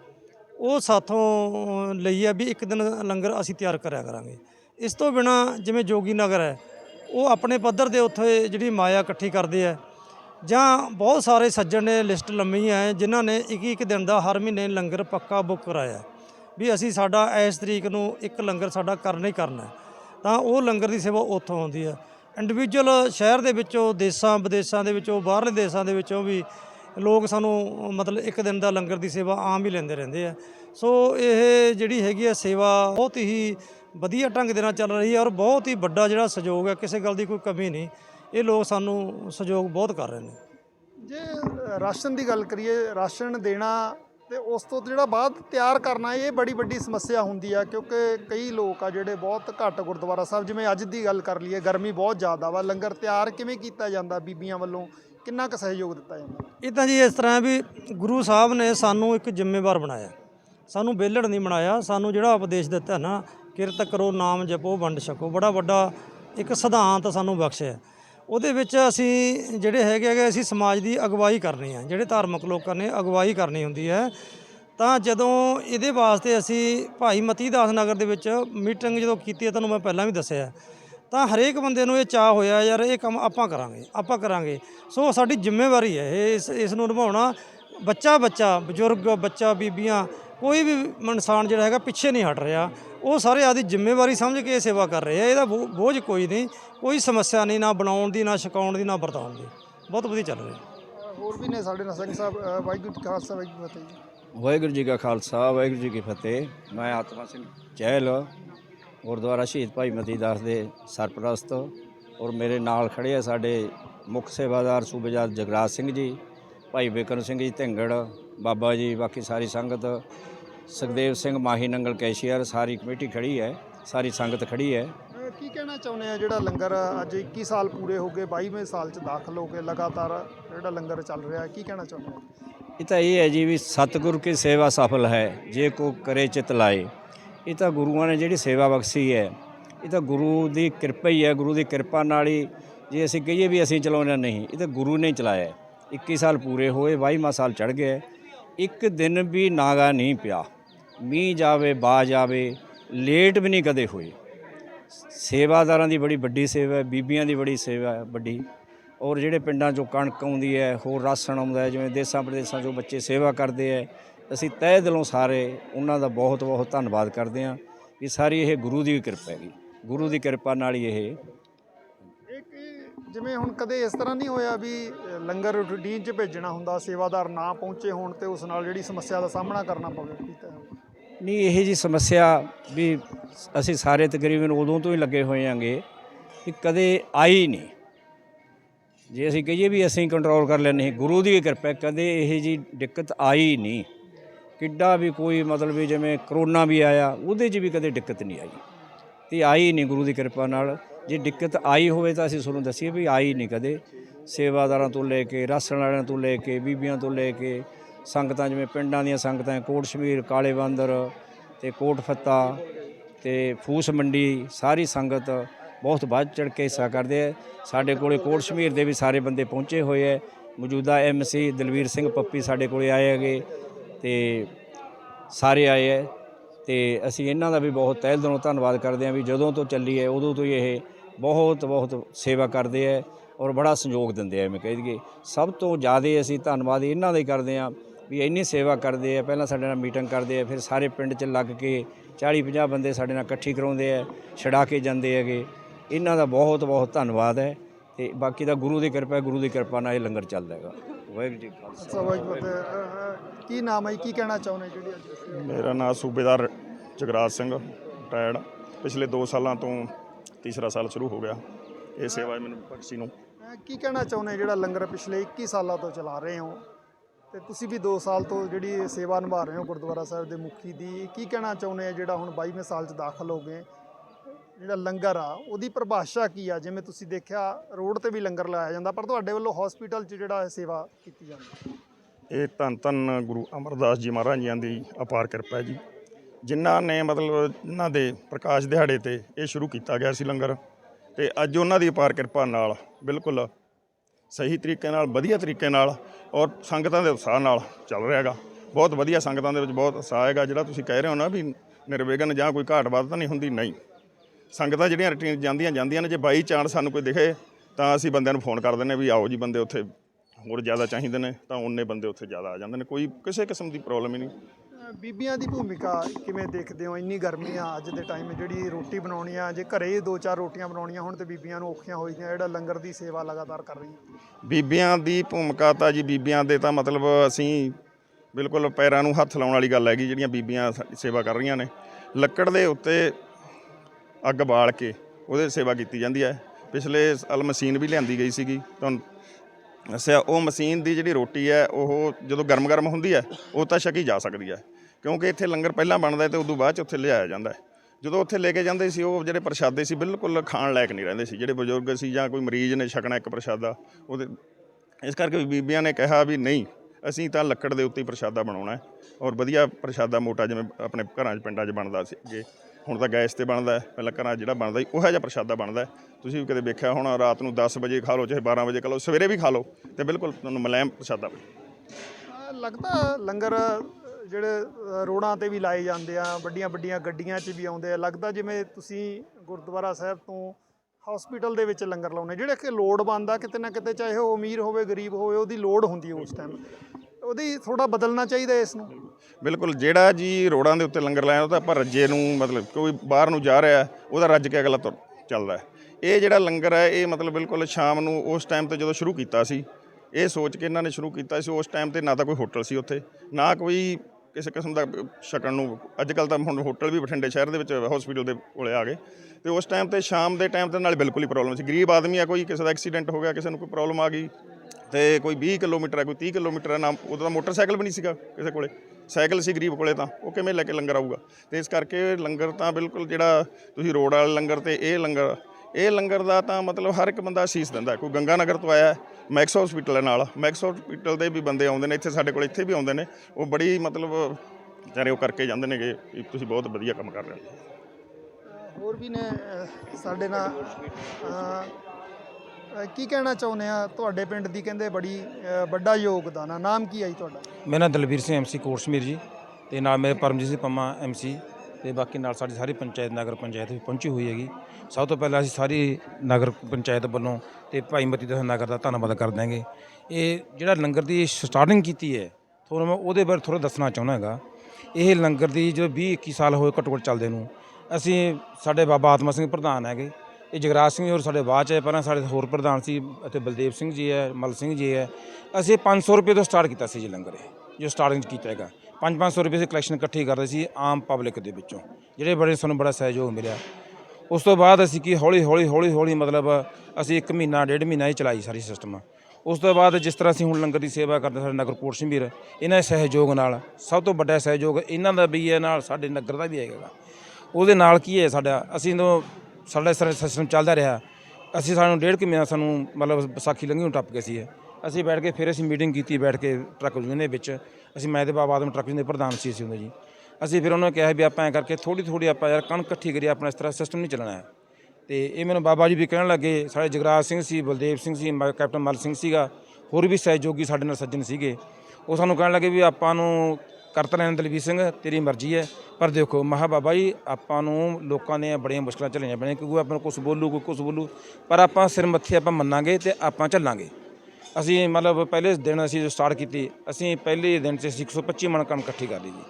ਉਹ ਸਾਥੋਂ ਲਈ ਹੈ ਵੀ ਇੱਕ ਦਿਨ ਲੰਗਰ ਅਸੀਂ ਤਿਆਰ ਕਰਿਆ ਕਰਾਂਗੇ। ਇਸ ਤੋਂ ਬਿਨਾ ਜਿਵੇਂ ਜੋਗੀ ਨਗਰ ਹੈ, ਉਹ ਆਪਣੇ ਪੱਧਰ ਦੇ ਉੱਥੇ ਜਿਹੜੀ ਮਾਇਆ ਇਕੱਠੀ ਕਰਦੇ ਹੈ, ਜਾਂ ਬਹੁਤ ਸਾਰੇ ਸੱਜਣ ਨੇ ਲਿਸਟ ਲੰਮੀ ਹੈ, ਜਿਨ੍ਹਾਂ ਨੇ ਇੱਕ ਇੱਕ ਦਿਨ ਦਾ ਹਰ ਮਹੀਨੇ ਲੰਗਰ ਪੱਕਾ ਬੁੱਕ ਕਰਾਇਆ ਵੀ ਅਸੀਂ ਸਾਡਾ ਇਸ ਤਰੀਕ ਨੂੰ ਇੱਕ ਲੰਗਰ ਸਾਡਾ ਕਰਨਾ ਹੀ ਕਰਨਾ ਤਾਂ ਉਹ ਲੰਗਰ ਦੀ ਸੇਵਾ ਉੱਥੋਂ ਆਉਂਦੀ ਹੈ। ਇੰਡੀਵਿਜੂਅਲ ਸ਼ਹਿਰ ਦੇ ਵਿੱਚੋਂ ਦੇਸ਼ਾਂ, ਵਿਦੇਸ਼ਾਂ ਦੇ ਵਿੱਚੋਂ ਬਾਹਰਲੇ ਦੇਸ਼ਾਂ ਦੇ ਵਿੱਚੋਂ ਵੀ ਲੋਕ ਸਾਨੂੰ, ਮਤਲਬ ਇੱਕ ਦਿਨ ਦਾ ਲੰਗਰ ਦੀ ਸੇਵਾ ਆਮ ਹੀ ਲੈਂਦੇ ਰਹਿੰਦੇ ਆ। ਸੋ ਇਹ ਜਿਹੜੀ ਹੈਗੀ ਆ ਸੇਵਾ ਬਹੁਤ ਹੀ ਵਧੀਆ ਢੰਗ ਦੇ ਨਾਲ ਚੱਲ ਰਹੀ ਹੈ ਔਰ ਬਹੁਤ ਹੀ ਵੱਡਾ ਜਿਹੜਾ ਸਹਿਯੋਗ ਹੈ ਕਿਸੇ ਗੱਲ ਦੀ ਕੋਈ ਕਮੀ ਨਹੀਂ। ਇਹ ਲੋਕ ਸਾਨੂੰ ਸਹਿਯੋਗ ਬਹੁਤ ਕਰ ਰਹੇ ਨੇ। ਜੇ ਰਾਸ਼ਨ ਦੀ ਗੱਲ ਕਰੀਏ, ਰਾਸ਼ਨ ਦੇਣਾ ਤੇ ਉਸ ਤੋਂ ਜਿਹੜਾ ਬਾਅਦ ਤਿਆਰ ਕਰਨਾ, ਇਹ ਬੜੀ ਵੱਡੀ ਸਮੱਸਿਆ ਹੁੰਦੀ ਆ, ਕਿਉਂਕਿ ਕਈ ਲੋਕ ਆ ਜਿਹੜੇ ਬਹੁਤ ਘੱਟ ਗੁਰਦੁਆਰਾ ਸਾਹਿਬ, ਜਿਵੇਂ ਅੱਜ ਦੀ ਗੱਲ ਕਰ ਲਈਏ, ਗਰਮੀ ਬਹੁਤ ਜ਼ਿਆਦਾ ਵਾ, ਲੰਗਰ ਤਿਆਰ ਕਿਵੇਂ ਕੀਤਾ ਜਾਂਦਾ ਬੀਬੀਆਂ ਵੱਲੋਂ? ਕਿੰਨਾ ਕੁ ਸਹਿਯੋਗ ਦਿੱਤਾ ਜਾਂਦਾ? ਇਹ ਤਾਂ ਜੀ ਇਸ ਤਰ੍ਹਾਂ ਵੀ ਗੁਰੂ ਸਾਹਿਬ ਨੇ ਸਾਨੂੰ ਇੱਕ ਜ਼ਿੰਮੇਵਾਰ ਬਣਾਇਆ। ਸਾਨੂੰ ਬੇਲੜ ਨਹੀਂ ਬਣਾਇਆ, ਸਾਨੂੰ ਜਿਹੜਾ ਉਪਦੇਸ਼ ਦਿੱਤਾ ਨਾ, ਕਿਰਤ ਕਰੋ, ਨਾਮ ਜਪੋ, ਵੰਡ ਛਕੋ, ਬੜਾ ਵੱਡਾ ਇੱਕ ਸਿਧਾਂਤ ਸਾਨੂੰ ਬਖਸ਼ਿਆ। ਉਹਦੇ ਵਿੱਚ ਅਸੀਂ ਜਿਹੜੇ ਹੈਗੇ ਹੈਗੇ ਅਸੀਂ ਸਮਾਜ ਦੀ ਅਗਵਾਈ ਕਰਨੀ ਹੈ ਜਿਹੜੇ ਧਾਰਮਿਕ ਲੋਕਾਂ ਨੇ ਅਗਵਾਈ ਕਰਨੀ ਹੁੰਦੀ ਹੈ। ਤਾਂ ਜਦੋਂ ਇਹਦੇ ਵਾਸਤੇ ਅਸੀਂ ਭਾਈ ਮਤੀ ਦਾਸ ਨਗਰ ਦੇ ਵਿੱਚ ਮੀਟਿੰਗ ਜਦੋਂ ਕੀਤੀ ਹੈ, ਤੁਹਾਨੂੰ ਮੈਂ ਪਹਿਲਾਂ ਵੀ ਦੱਸਿਆ ਤਾਂ ਹਰੇਕ ਬੰਦੇ ਨੂੰ ਇਹ ਚਾਹ ਹੋਇਆ, ਯਾਰ ਇਹ ਕੰਮ ਆਪਾਂ ਕਰਾਂਗੇ ਆਪਾਂ ਕਰਾਂਗੇ। ਸੋ ਸਾਡੀ ਜ਼ਿੰਮੇਵਾਰੀ ਹੈ, ਇਹ ਇਸ ਇਸ ਨੂੰ ਨਿਭਾਉਣਾ। ਬੱਚਾ ਬੱਚਾ ਬਜ਼ੁਰਗ, ਬੱਚਾ, ਬੀਬੀਆਂ ਕੋਈ ਵੀ ਇਨਸਾਨ ਜਿਹੜਾ ਹੈਗਾ ਪਿੱਛੇ ਨਹੀਂ ਹਟ ਰਿਹਾ। ਉਹ ਸਾਰੇ ਆਦੀ ਜ਼ਿੰਮੇਵਾਰੀ ਸਮਝ ਕੇ ਇਹ ਸੇਵਾ ਕਰ ਰਹੇ। ਆ ਇਹਦਾ ਬੋ- ਬੋਝ ਕੋਈ ਨਹੀਂ। ਕੋਈ ਸਮੱਸਿਆ ਨਹੀਂ ਨਾ ਬਣਾਉਣ ਦੀ ਨਾ ਛਕਾਉਣ ਦੀ ਨਾ ਵਰਤਾਉਣ ਦੀ। ਬਹੁਤ ਵਧੀਆ ਚੱਲ ਰਿਹਾ। ਹੋਰ ਵੀ ਨੇ ਸਾਡੇ ਨਾਲ? ਸਿੰਘ ਸਾਹਿਬ ਅ, ਵਾਹਿਗੁਰੂ ਜੀ ਕਾ ਖਾਲਸਾ ਵਾਹਿਗੁਰੂ ਜੀ ਕੀ ਫਤਿਹ ਜੀ। ਵਾਹਿਗੁਰੂ ਜੀ ਕਾ ਖਾਲਸਾ ਵਾਹਿਗੁਰੂ ਜੀ ਕੀ ਫਤਿਹ। ਮੈਂ ਆਤਮਾ ਸਿੰਘ ਚਹਿਲ ਗੁਰਦੁਆਰਾ ਸ਼ਹੀਦ ਭਾਈ ਮਤੀ ਦਾਸ ਦੇ ਸਰਪ੍ਰਸਤ ਔਰ ਮੇਰੇ ਨਾਲ ਖੜੇ ਆ ਸਾਡੇ ਮੁੱਖ ਸੇਵਾਦਾਰ ਸੂਬੇਦਾਰ ਜਗਰਾਜ ਸਿੰਘ ਜੀ ਭਾਈ ਬਿਕਰਮ ਸਿੰਘ ਜੀ ਢਿੰਗੜ ਬਾਬਾ ਜੀ ਬਾਕੀ ਸਾਰੀ ਸੰਗਤ ਸੁਖਦੇਵ ਸਿੰਘ ਮਾਹੀ ਨੰਗਲ ਕੈਸ਼ੀਅਰ ਸਾਰੀ ਕਮੇਟੀ ਖੜੀ ਹੈ ਸਾਰੀ ਸੰਗਤ ਖੜੀ ਹੈ ਕੀ ਕਹਿਣਾ ਚਾਹੁੰਦੇ ਆ ਜਿਹੜਾ ਲੰਗਰ ਅੱਜ 21 ਸਾਲ ਪੂਰੇ ਹੋ ਗਏ 22ਵੇਂ ਸਾਲ ਚ ਦਾਖਲ ਹੋ ਕੇ ਲਗਾਤਾਰ ਜਿਹੜਾ ਲੰਗਰ ਚੱਲ ਰਿਹਾ ਕੀ ਕਹਿਣਾ ਚਾਹੁੰਦੇ ਆ ਇਹ ਤਾਂ ਇਹ ਹੈ ਜੀ ਵੀ ਸਤਿਗੁਰ ਕੀ ਸੇਵਾ ਸਫਲ ਹੈ ਜੇ ਕੋ ਕਰੇ ਚਿਤ ਲਾਏ ਇਹ ਤਾਂ ਗੁਰੂਆਂ ਨੇ ਜਿਹੜੀ ਸੇਵਾ ਬਖਸ਼ੀ ਹੈ ਇਹ ਤਾਂ ਗੁਰੂ ਦੀ ਕਿਰਪਾ ਹੀ ਹੈ ਗੁਰੂ ਦੀ ਕਿਰਪਾ ਨਾਲ ਹੀ ਜੇ ਅਸੀਂ ਕਹੀਏ ਵੀ ਅਸੀਂ ਚਲਾਉਣਾ ਨਹੀਂ ਇਹ ਤਾਂ ਗੁਰੂ ਨੇ ਹੀ ਚਲਾਇਆ ਹੈ। 21 ਸਾਲ ਪੂਰੇ ਹੋਏ 22ਵਾਂ ਸਾਲ ਚੜ ਗਿਆ ਹੈ। ਇੱਕ ਦਿਨ ਵੀ ਨਾਗਾ ਨਹੀਂ ਪਿਆ। ਮੀਂਹ ਜਾਵੇ ਬਾਜ ਆਵੇ ਲੇਟ ਵੀ ਨਹੀਂ ਕਦੇ ਹੋਈ ਸੇਵਾਦਾਰਾਂ ਦੀ ਬੜੀ ਵੱਡੀ ਸੇਵਾ ਹੈ, ਬੀਬੀਆਂ ਦੀ ਬੜੀ ਸੇਵਾ ਹੈ, ਵੱਡੀ। ਔਰ ਜਿਹੜੇ ਪਿੰਡਾਂ ਚੋਂ ਕਣਕ ਆਉਂਦੀ ਹੈ, ਹੋਰ ਰਾਸ਼ਨ ਆਉਂਦਾ ਹੈ, ਜਿਵੇਂ ਦੇਸਾਂ ਪ੍ਰਦੇਸਾਂ ਚੋਂ ਬੱਚੇ ਸੇਵਾ ਕਰਦੇ ਹੈ, ਅਸੀਂ ਤਹਿ ਦਿਲੋਂ ਸਾਰੇ ਉਹਨਾਂ ਦਾ ਬਹੁਤ ਬਹੁਤ ਧੰਨਵਾਦ ਕਰਦੇ ਹਾਂ ਵੀ ਸਾਰੀ ਇਹ ਗੁਰੂ ਦੀ ਕਿਰਪਾ ਹੈਗੀ। ਗੁਰੂ ਦੀ ਕਿਰਪਾ ਨਾਲ ਹੀ ਇਹ ਜਿਵੇਂ ਹੁਣ ਕਦੇ ਇਸ ਤਰ੍ਹਾਂ ਨਹੀਂ ਹੋਇਆ ਵੀ ਲੰਗਰ ਰੂਟੀਨ 'ਚ ਭੇਜਣਾ ਹੁੰਦਾ, ਸੇਵਾਦਾਰ ਨਾ ਪਹੁੰਚੇ ਹੋਣ ਤੇ ਉਸ ਨਾਲ ਜਿਹੜੀ ਸਮੱਸਿਆ ਦਾ ਸਾਹਮਣਾ ਕਰਨਾ ਪਵੇ ਕੀਤਾ ਨਹੀਂ, ਇਹ ਜੀ ਸਮੱਸਿਆ ਵੀ ਅਸੀਂ ਸਾਰੇ ਤਕਰੀਬਨ ਉਦੋਂ ਤੋਂ ਹੀ ਲੱਗੇ ਹੋਏ ਆਂਗੇ ਕਿ ਕਦੇ ਆਈ ਨਹੀਂ। ਜੇ ਅਸੀਂ ਕਹੀਏ ਵੀ ਅਸੀਂ ਕੰਟਰੋਲ ਕਰ ਲੈਣੇ ਗੁਰੂ ਦੀ ਕਿਰਪਾ, ਕਦੇ ਇਹ ਜੀ ਦਿੱਕਤ ਆਈ ਨਹੀਂ। ਕਿੱਡਾ ਵੀ ਕੋਈ ਮਤਲਬ ਵੀ ਜਿਵੇਂ ਕਰੋਨਾ ਵੀ ਆਇਆ, ਉਹਦੇ 'ਚ ਵੀ ਕਦੇ ਦਿੱਕਤ ਨਹੀਂ ਆਈ। ਤੇ ਆਈ ਨਹੀਂ ਗੁਰੂ ਦੀ ਕਿਰਪਾ ਨਾਲ। ਜੇ ਦਿੱਕਤ ਆਈ ਹੋਵੇ ਤਾਂ ਅਸੀਂ ਤੁਹਾਨੂੰ ਦੱਸੀਏ ਵੀ ਆਈ ਨਹੀਂ ਕਦੇ। ਸੇਵਾਦਾਰਾਂ ਤੋਂ ਲੈ ਕੇ, ਰਾਸ਼ਨ ਵਾਲਿਆਂ ਤੋਂ ਲੈ ਕੇ, ਬੀਬੀਆਂ ਤੋਂ ਲੈ ਕੇ, ਸੰਗਤਾਂ ਜਿਵੇਂ ਪਿੰਡਾਂ ਦੀਆਂ ਸੰਗਤਾਂ, ਕੋਟ ਸ਼ਮੀਰ, ਕਾਲੇ ਬਾਂਦਰ ਤੇ ਕੋਟ ਫੱਤਾ ਤੇ ਫੂਸ ਮੰਡੀ, ਸਾਰੀ ਸੰਗਤ ਬਹੁਤ ਵੱਧ ਚੜ ਕੇ ਹਿੱਸਾ ਕਰਦੇ ਹੈ। ਸਾਡੇ ਕੋਲੇ ਕੋਟ ਸ਼ਮੀਰ ਦੇ ਵੀ ਸਾਰੇ ਬੰਦੇ ਪਹੁੰਚੇ ਹੋਏ ਹੈ। ਮੌਜੂਦਾ ਐਮਸੀ ਦਲਵੀਰ ਸਿੰਘ ਪੱਪੀ ਸਾਡੇ ਕੋਲੇ ਆਏ ਹੈਗੇ ਤੇ ਸਾਰੇ ਆਏ ਹੈ ਤੇ ਅਸੀਂ ਇਹਨਾਂ ਦਾ ਵੀ ਬਹੁਤ ਤਹਿ ਦਿਲੋਂ ਧੰਨਵਾਦ ਕਰਦੇ ਹਾਂ ਵੀ ਜਦੋਂ ਤੋਂ ਚੱਲੀ ਹੈ, ਉਦੋਂ ਤੋਂ ਹੀ ਇਹ ਬਹੁਤ ਬਹੁਤ ਸੇਵਾ ਕਰਦੇ ਹੈ ਔਰ ਬੜਾ ਸੰਯੋਗ ਦਿੰਦੇ ਆ ਮੈਂ ਕਹਿ ਦਈਏ। ਸਭ ਤੋਂ ਜ਼ਿਆਦਾ ਅਸੀਂ ਧੰਨਵਾਦ ਇਹਨਾਂ ਦਾ ਹੀ ਕਰਦੇ ਹਾਂ ਵੀ ਇੰਨੀ ਸੇਵਾ ਕਰਦੇ ਆ ਪਹਿਲਾਂ ਸਾਡੇ ਨਾਲ ਮੀਟਿੰਗ ਕਰਦੇ ਆ ਫਿਰ ਸਾਰੇ ਪਿੰਡ 'ਚ ਲੱਗ ਕੇ 40 50 ਬੰਦੇ ਸਾਡੇ ਨਾਲ ਇਕੱਠੀ ਕਰਾਉਂਦੇ ਆ ਛਡਾ ਕੇ ਜਾਂਦੇ ਹੈਗੇ। ਇਹਨਾਂ ਦਾ ਬਹੁਤ ਬਹੁਤ ਧੰਨਵਾਦ ਹੈ ਤੇ ਬਾਕੀ ਦਾ ਗੁਰੂ ਦੀ ਕਿਰਪਾ ਗੁਰੂ ਦੀ ਕਿਰਪਾ ਨਾਲ ਇਹ ਲੰਗਰ ਚੱਲਦਾ ਹੈਗਾ। ਵਾਹਿਗੁਰੂ ਜੀ ਕਾ ਖਾਲਸਾ। ਵਾਹਿਗੁਰੂ ਜੀ ਕੀ ਨਾਮ ਹੈ ਜੀ? ਕੀ ਕਹਿਣਾ ਚਾਹੁੰਦੇ ਜਿਹੜੀ ਅੱਜ? ਮੇਰਾ ਨਾਮ ਸੂਬੇਦਾਰ ਜਗਰਾਜ ਸਿੰਘ ਰਿਟਾਇਰਡ ਪਿਛਲੇ 2 ਸਾਲਾਂ ਤੋਂ ਤੀਸਰਾ ਸਾਲ ਸ਼ੁਰੂ ਹੋ ਗਿਆ। ਇਹ ਸੇਵਾ ਮੈਨੂੰ ਬਖਸ਼ੀ ਨੂੰ। ਅ, ਕੀ ਕਹਿਣਾ ਚਾਹੁੰਦੇ ਜਿਹੜਾ ਲੰਗਰ ਪਿਛਲੇ 21 ਸਾਲਾਂ ਤੋਂ ਚਲਾ ਰਹੇ ਹੋ? ਤੇ ਤੁਸੀਂ ਵੀ 2 ਸਾਲ ਤੋਂ ਜਿਹੜੀ ਇਹ ਸੇਵਾ ਨਿਭਾ ਰਹੇ ਹੋ ਗੁਰਦੁਆਰਾ ਸਾਹਿਬ ਦੇ ਮੁਖੀ ਦੀ ਕੀ ਕਹਿਣਾ ਚਾਹੁੰਦੇ ਆ ਜਿਹੜਾ ਹੁਣ 22ਵੇਂ ਸਾਲ 'ਚ ਦਾਖਲ ਹੋ ਗਏ? ਜਿਹੜਾ ਲੰਗਰ ਆ ਉਹਦੀ ਪਰਿਭਾਸ਼ਾ ਕੀ ਆ? ਜਿਵੇਂ ਤੁਸੀਂ ਦੇਖਿਆ ਰੋਡ ਤੇ ਵੀ ਲੰਗਰ ਲਾਇਆ ਜਾਂਦਾ ਪਰ ਤੁਹਾਡੇ ਵੱਲੋਂ ਹਸਪੀਟਲ 'ਚ ਜਿਹੜਾ ਇਹ ਸੇਵਾ ਕੀਤੀ ਜਾਂਦੀ ਇਹ ਧੰਨ ਧੰਨ ਗੁਰੂ ਅਮਰਦਾਸ ਜੀ ਮਹਾਰਾਜ ਜੀਆਂ ਦੀ ਅਪਾਰ ਕਿਰਪਾ ਹੈ ਜੀ। ਜਿਨ੍ਹਾਂ ਨੇ ਮਤਲਬ ਇਹਨਾਂ ਦੇ ਪ੍ਰਕਾਸ਼ ਦਿਹਾੜੇ ਤੇ ਇਹ ਸ਼ੁਰੂ ਕੀਤਾ ਗਿਆ ਸੀ ਲੰਗਰ, ਤੇ ਅੱਜ ਉਹਨਾਂ ਦੀ ਅਪਾਰ ਕਿਰਪਾ ਨਾਲ, ਬਿਲਕੁਲ ਸਹੀ ਤਰੀਕੇ ਨਾਲ, ਵਧੀਆ ਤਰੀਕੇ ਨਾਲ ਔਰ ਸੰਗਤਾਂ ਦੇ ਉਤਸ਼ਾਹ ਨਾਲ ਚੱਲ ਰਿਹਾ ਹੈਗਾ। ਬਹੁਤ ਵਧੀਆ ਸੰਗਤਾਂ ਦੇ ਵਿੱਚ ਬਹੁਤ ਉਤਸ਼ਾਹ ਹੈਗਾ, ਜਿਹੜਾ ਤੁਸੀਂ ਕਹਿ ਰਹੇ ਹੋ ਨਾ ਵੀ ਨਿਰਵਿਘਨ ਜਾਂ ਕੋਈ ਘਾਟ ਵੱਧ ਤਾਂ ਨਹੀਂ ਹੁੰਦੀ, ਨਹੀਂ। ਸੰਗਤਾਂ ਜਿਹੜੀਆਂ ਰੂਟੀਨ ਜਾਂਦੀਆਂ ਜਾਂਦੀਆਂ ਨੇ, ਜੇ ਬਾਈ ਚਾਂਸ ਸਾਨੂੰ ਕੋਈ ਦਿਖੇ ਤਾਂ ਅਸੀਂ ਬੰਦਿਆਂ ਨੂੰ ਫੋਨ ਕਰ ਦਿੰਦੇ ਵੀ ਆਓ ਜੀ ਬੰਦੇ ਉੱਥੇ ਹੋਰ ਜ਼ਿਆਦਾ ਚਾਹੀਦੇ ਨੇ ਤਾਂ ਉਹਨੇ ਬੰਦੇ ਉੱਥੇ ਜ਼ਿਆਦਾ ਆ ਜਾਂਦੇ ਨੇ, ਕੋਈ ਕਿਸੇ ਕਿਸਮ ਦੀ ਪ੍ਰੋਬਲਮ ਹੀ ਨਹੀਂ। ਬੀਬੀਆਂ ਦੀ ਭੂਮਿਕਾ ਕਿਵੇਂ ਦੇਖਦੇ ਹੋ? ਇੰਨੀ ਗਰਮੀ ਆ ਅੱਜ ਦੇ ਟਾਈਮ ਜਿਹੜੀ ਰੋਟੀ ਬਣਾਉਣੀ ਆ, ਜੇ ਘਰੇ ਦੋ ਚਾਰ ਰੋਟੀਆਂ ਬਣਾਉਣੀਆਂ ਹੁਣ ਤੇ ਬੀਬੀਆਂ ਨੂੰ ਔਖੀਆਂ ਹੋ ਜਾਂਦੀਆਂ ਜਿਹੜਾ ਲੰਗਰ ਦੀ ਸੇਵਾ ਲਗਾਤਾਰ ਕਰ ਰਹੀਆਂ। ਬੀਬੀਆਂ ਦੀ ਭੂਮਿਕਾ ਤਾਂ ਜੀ, ਬੀਬੀਆਂ ਦੇ ਤਾਂ ਮਤਲਬ ਅਸੀਂ ਬਿਲਕੁਲ ਪੈਰਾਂ ਨੂੰ ਹੱਥ ਲਾਉਣ ਵਾਲੀ ਗੱਲ ਹੈਗੀ, ਜਿਹੜੀਆਂ ਬੀਬੀਆਂ ਸਾਡੀ ਸੇਵਾ ਕਰ ਰਹੀਆਂ ਨੇ। ਲੱਕੜ ਦੇ ਉੱਤੇ ਅੱਗ ਬਾਲ ਕੇ ਉਹਦੇ ਸੇਵਾ ਕੀਤੀ ਜਾਂਦੀ ਹੈ। ਪਿਛਲੇ ਸਾਲ ਮਸ਼ੀਨ ਵੀ ਲਿਆਂਦੀ ਗਈ ਸੀਗੀ ਤੁਹਾਨੂੰ ਦੱਸਿਆ ਉਹ ਮਸ਼ੀਨ ਦੀ ਜਿਹੜੀ ਰੋਟੀ ਹੈ, ਉਹ ਜਦੋਂ ਗਰਮ-ਗਰਮ ਹੁੰਦੀ ਹੈ, ਉਹ ਤਾਂ ਛਕੀ ਜਾ ਸਕਦੀ ਹੈ। ਕਿਉਂਕਿ ਇੱਥੇ ਲੰਗਰ ਪਹਿਲਾਂ ਬਣਦਾ ਹੈ ਤੇ ਉਦੋਂ ਬਾਅਦ ਚ ਉੱਥੇ ਲਿਆਇਆ ਜਾਂਦਾ ਹੈ। ਜਦੋਂ ਉੱਥੇ ਲੈ ਕੇ ਜਾਂਦੇ ਸੀ, ਉਹ ਜਿਹੜੇ ਪ੍ਰਸ਼ਾਦੇ ਸੀ, ਬਿਲਕੁਲ ਖਾਣ ਲਾਇਕ ਨਹੀਂ ਰਹਿੰਦੇ ਸੀ। ਜਿਹੜੇ ਬਜ਼ੁਰਗ ਸੀ ਜਾਂ ਕੋਈ ਮਰੀਜ਼ ਨੇ ਛਕਣਾ ਇੱਕ ਪ੍ਰਸ਼ਾਦਾ, ਉਹਦੇ ਇਸ ਕਰਕੇ ਬੀਬੀਆਂ ਨੇ ਕਿਹਾ ਵੀ ਨਹੀਂ, ਅਸੀਂ ਤਾਂ ਲੱਕੜ ਦੇ ਉੱਤੇ ਹੀ ਪ੍ਰਸ਼ਾਦਾ ਬਣਾਉਣਾ ਔਰ ਵਧੀਆ ਪ੍ਰਸ਼ਾਦਾ ਮੋਟਾ ਜਿਵੇਂ ਆਪਣੇ ਘਰਾਂ 'ਚ ਪਿੰਡਾਂ 'ਚ ਬਣਦਾ ਸੀ ਅੱਗੇ। ਹੁਣ ਤਾਂ ਗੈਸ ਤੇ ਬਣਦਾ ਪਹਿਲਾਂ ਘਰਾਂ 'ਚ ਜਿਹੜਾ ਬਣਦਾ ਸੀ, ਉਹੋ ਜਿਹਾ ਪ੍ਰਸ਼ਾਦਾ ਬਣਦਾ ਤੁਸੀਂ ਵੀ ਕਦੇ ਵੇਖਿਆ ਹੋਣਾ, ਰਾਤ ਨੂੰ 10 ਵਜੇ ਖਾ ਲਓ, ਚਾਹੇ 12 ਵਜੇ ਖਾ ਲਓ, ਸਵੇਰੇ ਵੀ ਖਾ ਲਓ ਤੇ ਬਿਲਕੁਲ ਤੁਹਾਨੂੰ ਮੁਲਾਇਮ ਪ੍ਰਸ਼ਾਦਾ ਲੱਗਦਾ ਲੰਗਰ ਜਿਹੜੇ ਰੋਡਾਂ ਤੇ ਵੀ ਲਾਏ ਜਾਂਦੇ ਆ, ਵੱਡੀਆਂ ਵੱਡੀਆਂ ਗੱਡੀਆਂ 'ਚ ਵੀ ਆਉਂਦੇ ਆ। ਲੱਗਦਾ ਜਿਵੇਂ ਤੁਸੀਂ ਗੁਰਦੁਆਰਾ ਸਾਹਿਬ ਤੋਂ ਹਸਪੀਟਲ ਦੇ ਵਿੱਚ ਲੰਗਰ ਲਾਉਨੇ ਜਿਹੜੇ ਕਿ ਲੋੜ ਬੰਦਾ ਕਿਤੇ ਨਾ ਕਿਤੇ ਚਾਹੇ ਉਹ ਅਮੀਰ ਹੋਵੇ, ਗਰੀਬ ਹੋਵੇ, ਉਹਦੀ ਲੋੜ ਹੁੰਦੀ ਹੈ ਉਸ ਟਾਈਮ ਉਹਦੀ ਥੋੜਾ ਬਦਲਣਾ ਚਾਹੀਦਾ ਇਸ ਨੂੰ। ਬਿਲਕੁਲ, ਜਿਹੜਾ ਜੀ ਰੋਡਾਂ ਦੇ ਉੱਤੇ ਲੰਗਰ ਲਾਇਆ, ਉਹ ਤਾਂ ਆਪਾਂ ਰੱਜੇ ਨੂੰ, ਮਤਲਬ ਕੋਈ ਬਾਹਰ ਨੂੰ ਜਾ ਰਿਹਾ, ਉਹਦਾ ਰੱਜ ਕੇ ਅਗਲਾ ਤੁਰ ਚੱਲਦਾ ਇਹ ਜਿਹੜਾ ਲੰਗਰ ਹੈ, ਇਹ ਮਤਲਬ ਬਿਲਕੁਲ ਸ਼ਾਮ ਨੂੰ ਉਸ ਟਾਈਮ ਤੇ ਜਦੋਂ ਸ਼ੁਰੂ ਕੀਤਾ ਸੀ, ਇਹ ਸੋਚ ਕੇ ਇਹਨਾਂ ਨੇ ਸ਼ੁਰੂ ਕੀਤਾ ਸੀ, ਉਸ ਟਾਈਮ ਤੇ ਨਾ ਤਾਂ ਕੋਈ ਹੋਟਲ ਸੀ ਉੱਥੇ, ਨਾ ਕੋਈ ਕਿਸੇ ਕਿਸਮ ਦਾ ਛਕਣ ਨੂੰ ਅੱਜ ਕੱਲ ਤਾਂ ਹੁਣ ਹੋਟਲ ਵੀ ਬਠਿੰਡੇ ਸ਼ਹਿਰ ਦੇ ਵਿੱਚ ਹਸਪੀਟਲ ਦੇ ਕੋਲੇ ਆ ਗਏ। ਤੇ ਉਸ ਟਾਈਮ ਤੇ ਸ਼ਾਮ ਦੇ ਟਾਈਮ ਤੇ ਨਾਲ ਬਿਲਕੁਲ ਹੀ ਪ੍ਰੋਬਲਮ ਸੀ। ਗਰੀਬ ਆਦਮੀ ਆ, ਕੋਈ ਕਿਸੇ ਦਾ ਐਕਸੀਡੈਂਟ ਹੋ ਗਿਆ, ਕਿਸੇ ਨੂੰ ਕੋਈ ਪ੍ਰੋਬਲਮ ਆ ਗਈ, ਤੇ ਕੋਈ 20 ਕਿਲੋਮੀਟਰ ਹੈ ਕੋਈ 30 ਕਿਲੋਮੀਟਰ ਹੈ ਨਾ ਉਦੋਂ ਤਾਂ ਮੋਟਰਸਾਈਕਲ ਵੀ ਨਹੀਂ ਸੀਗਾ ਕਿਸੇ ਕੋਲੇ। ਸਾਈਕਲ ਸੀ ਗਰੀਬ ਕੋਲੇ ਤਾਂ, ਉਹ ਕਿਵੇਂ ਲੈ ਕੇ ਲੰਗਰ ਆਊਗਾ? ਤੇ ਇਸ ਕਰਕੇ ਲੰਗਰ ਤਾਂ ਬਿਲਕੁਲ ਜਿਹੜਾ ਤੁਸੀਂ ਰੋਡ ਵਾਲੇ ਲੰਗਰ ਤੇ ਇਹ ਲੰਗਰ ਇਹ ਲੰਗਰ ਦਾ ਤਾਂ ਮਤਲਬ ਹਰ ਇੱਕ ਬੰਦਾ ਅਸੀਸ ਦਿੰਦਾ। ਕੋਈ ਗੰਗਾ ਨਗਰ ਤੋਂ ਆਇਆ ਹੈ, ਮੈਕਸ ਹਸਪੀਟਲ ਹੈ ਨਾਲ। ਮੈਕਸ ਹਸਪੀਟਲ ਦੇ ਵੀ ਬੰਦੇ ਆਉਂਦੇ ਨੇ ਇੱਥੇ ਸਾਡੇ ਕੋਲ ਇੱਥੇ ਵੀ ਆਉਂਦੇ ਨੇ। ਉਹ ਬੜੀ ਮਤਲਬ ਵਿਚਾਰੇ ਉਹ ਕਰਕੇ ਜਾਂਦੇ ਨੇਗੇ ਵੀ ਤੁਸੀਂ ਬਹੁਤ ਵਧੀਆ ਕੰਮ ਕਰ ਰਹੇ ਹੋ। ਹੋਰ ਵੀ ਨੇ ਸਾਡੇ ਨਾਲ ਕੀ ਕਹਿਣਾ ਚਾਹੁੰਦੇ ਆ? ਤੁਹਾਡੇ ਪਿੰਡ ਦੀ ਕਹਿੰਦੇ ਬੜੀ ਵੱਡਾ ਯੋਗਦਾਨ ਆ। ਨਾਮ ਕੀ ਹੈ ਜੀ ਤੁਹਾਡਾ? ਮੇਰਾ ਨਾਮ ਦਲਵੀਰ ਸਿੰਘ ਐਮਸੀ ਕੋਟਸ਼ਮੀਰ ਜੀ ਤੇ ਨਾਲ ਮੇਰੇ ਪਰਮਜੀਤ ਸਿੰਘ ਪੰਮਾ ਐਮਸੀ ਤੇ ਬਾਕੀ ਨਾਲ ਸਾਡੀ ਸਾਰੀ ਪੰਚਾਇਤ, ਨਗਰ ਪੰਚਾਇਤ ਵੀ ਪਹੁੰਚੀ ਹੋਈ ਹੈਗੀ। ਸਭ ਤੋਂ ਪਹਿਲਾਂ ਅਸੀਂ ਸਾਰੀ ਨਗਰ ਪੰਚਾਇਤ ਵੱਲੋਂ ਤੇ ਭਾਈ ਮਤੀ ਦਾਸ ਨਗਰ ਦਾ ਧੰਨਵਾਦ ਕਰ ਹਾਂਗੇ ਇਹ ਜਿਹੜਾ ਲੰਗਰ ਦੀ ਸਟਾਰਟਿੰਗ ਕੀਤੀ ਹੈ, ਤੁਹਾਨੂੰ ਮੈਂ ਉਹਦੇ ਬਾਰੇ ਥੋੜਾ ਦੱਸਣਾ ਚਾਹੁੰਦਾ ਹੈਗਾ। ਇਹ ਲੰਗਰ ਦੀ ਜੋ 20 21 ਸਾਲ ਹੋਏ ਘੱਟੋ ਘੱਟ ਚੱਲਦੇ ਨੂੰ, ਅਸੀਂ ਸਾਡੇ ਬਾਬਾ ਆਤਮਾ ਸਿੰਘ ਪ੍ਰਧਾਨ ਹੈਗੇ। ਇਹ ਜਗਰਾਜ ਸਿੰਘ ਜੀ ਹੋਰ ਸਾਡੇ ਬਾਅਦ ਚ ਹੈ ਪਹਿਲਾਂ ਸਾਡੇ ਹੋਰ ਪ੍ਰਧਾਨ ਸੀ ਅਤੇ ਬਲਦੇਵ ਸਿੰਘ ਜੀ ਹੈ, ਮਲ ਸਿੰਘ ਜੀ ਹੈ। ਅਸੀਂ 500 ਰੁਪਏ ਤੋਂ ਸਟਾਰਟ ਕੀਤਾ ਸੀ ਜੀ ਲੰਗਰ ਇਹ, ਜੋ ਸਟਾਰਟਿੰਗ 'ਚ ਕੀਤਾ ਹੈਗਾ। 5-500 ਰੁਪਏ ਦੀ ਕਲੈਕਸ਼ਨ ਇਕੱਠੀ ਕਰਦੇ ਸੀ ਆਮ ਪਬਲਿਕ ਦੇ ਵਿੱਚੋਂ, ਜਿਹੜੇ ਬੜੇ ਸਾਨੂੰ ਬੜਾ ਸਹਿਯੋਗ ਮਿਲਿਆ। ਉਸ ਤੋਂ ਬਾਅਦ ਅਸੀਂ ਕੀ ਹੌਲੀ ਹੌਲੀ ਹੌਲੀ ਹੌਲੀ ਮਤਲਬ ਅਸੀਂ ਇੱਕ ਮਹੀਨਾ, ਡੇਢ ਮਹੀਨਾ ਹੀ ਚਲਾਈ ਸਾਰੀ ਸਿਸਟਮ ਉਸ ਤੋਂ ਬਾਅਦ ਜਿਸ ਤਰ੍ਹਾਂ ਅਸੀਂ ਹੁਣ ਲੰਗਰ ਦੀ ਸੇਵਾ ਕਰਦੇ ਸਾਡੇ ਨਗਰ ਕੋਟ ਸ਼ਮੀਰ ਇਹਨਾਂ ਦੇ ਸਹਿਯੋਗ ਨਾਲ, ਸਭ ਤੋਂ ਵੱਡਾ ਸਹਿਯੋਗ ਇਹਨਾਂ ਦਾ ਵੀ ਹੈ, ਨਾਲ ਸਾਡੇ ਨਗਰ ਦਾ ਵੀ ਹੈਗਾ ਉਹਦੇ ਨਾਲ ਕੀ ਹੈ ਸਾਡਾ, ਅਸੀਂ ਜਦੋਂ ਸਾਡਾ ਇਸ ਤਰ੍ਹਾਂ ਸਿਸਟਮ ਚੱਲਦਾ ਰਿਹਾ। ਅਸੀਂ ਸਾਨੂੰ ਡੇਢ ਕੁ ਮਹੀਨਾ ਸਾਨੂੰ ਮਤਲਬ ਵਿਸਾਖੀ ਲੰਘੀ ਨੂੰ ਟੱਪ ਗਏ ਸੀ। ਅਸੀਂ ਬੈਠ ਕੇ ਫਿਰ ਅਸੀਂ ਮੀਟਿੰਗ ਕੀਤੀ ਬੈਠ ਕੇ ਟਰੱਕ ਯੂਨੀਅਨ ਦੇ ਵਿੱਚ। ਅਸੀਂ ਮੈਂ ਤੇ ਬਾਬਾ ਆਦਮ ਟਰੱਕ ਯੂਨੀਅਨ ਦੇ ਪ੍ਰਧਾਨ ਸੀ ਅਸੀਂ ਹੁੰਦੇ ਜੀ। ਅਸੀਂ ਫਿਰ ਉਹਨਾਂ ਨੂੰ ਕਿਹਾ ਵੀ ਆਪਾਂ ਐਂ ਕਰਕੇ ਥੋੜੀ ਥੋੜੀ ਆਪਾਂ ਯਾਰ ਕਣਕ ਇਕੱਠੀ ਕਰੀਏ, ਆਪਣਾ ਇਸ ਤਰ੍ਹਾਂ ਸਿਸਟਮ ਨਹੀਂ ਚੱਲਣਾ ਹੈ। ਤੇ ਇਹ ਮੈਨੂੰ ਬਾਬਾ ਜੀ ਵੀ ਕਹਿਣ ਲੱਗੇ, ਸਾਡੇ ਜਗਰਾਜ ਸਿੰਘ ਸੀ, ਬਲਦੇਵ ਸਿੰਘ ਸੀ, ਮ- ਕੈਪਟਨ ਮਲ ਸਿੰਘ ਸੀਗਾ, ਹੋਰ ਵੀ ਸਹਿਯੋਗੀ ਸਾਡੇ ਨਾਲ ਸੱਜਣ ਸੀਗੇ। ਉਹ ਸਾਨੂੰ ਕਹਿਣ ਲੱਗੇ ਵੀ ਆਪਾਂ ਨੂੰ ਕਰਤ ਲੈਣ ਦਲਵੀਰ ਸਿੰਘ, ਤੇਰੀ ਮਰਜ਼ੀ ਹੈ। ਪਰ ਦੇਖੋ ਮਹਾ ਬਾਬਾ ਜੀ, ਆਪਾਂ ਨੂੰ ਲੋਕਾਂ ਨੇ ਬੜੀਆਂ ਮੁਸ਼ਕਲਾਂ ਝੱਲੀਆਂ ਪੈਣੀਆਂ, ਕਿਉਂਕਿ ਆਪਾਂ ਨੂੰ ਕੁਝ ਬੋਲੂ, ਕੋਈ ਕੁਝ ਬੋਲੂ, ਪਰ ਆਪਾਂ ਸਿਰ ਮੱਥੇ ਆਪਾਂ ਮੰਨਾਂਗੇ ਤੇ ਆਪਾਂ ਚੱਲਾਂਗੇ। ਅਸੀਂ ਮਤਲਬ ਪਹਿਲੇ ਦਿਨ ਅਸੀਂ ਜੋ ਸਟਾਰਟ ਕੀਤੀ, ਅਸੀਂ ਪਹਿਲੇ ਦਿਨ 'ਚ ਅਸੀਂ 125 ਮਣ ਕਣਕ ਇਕੱਠੀ ਕਰ ਲਈ ਜੀ।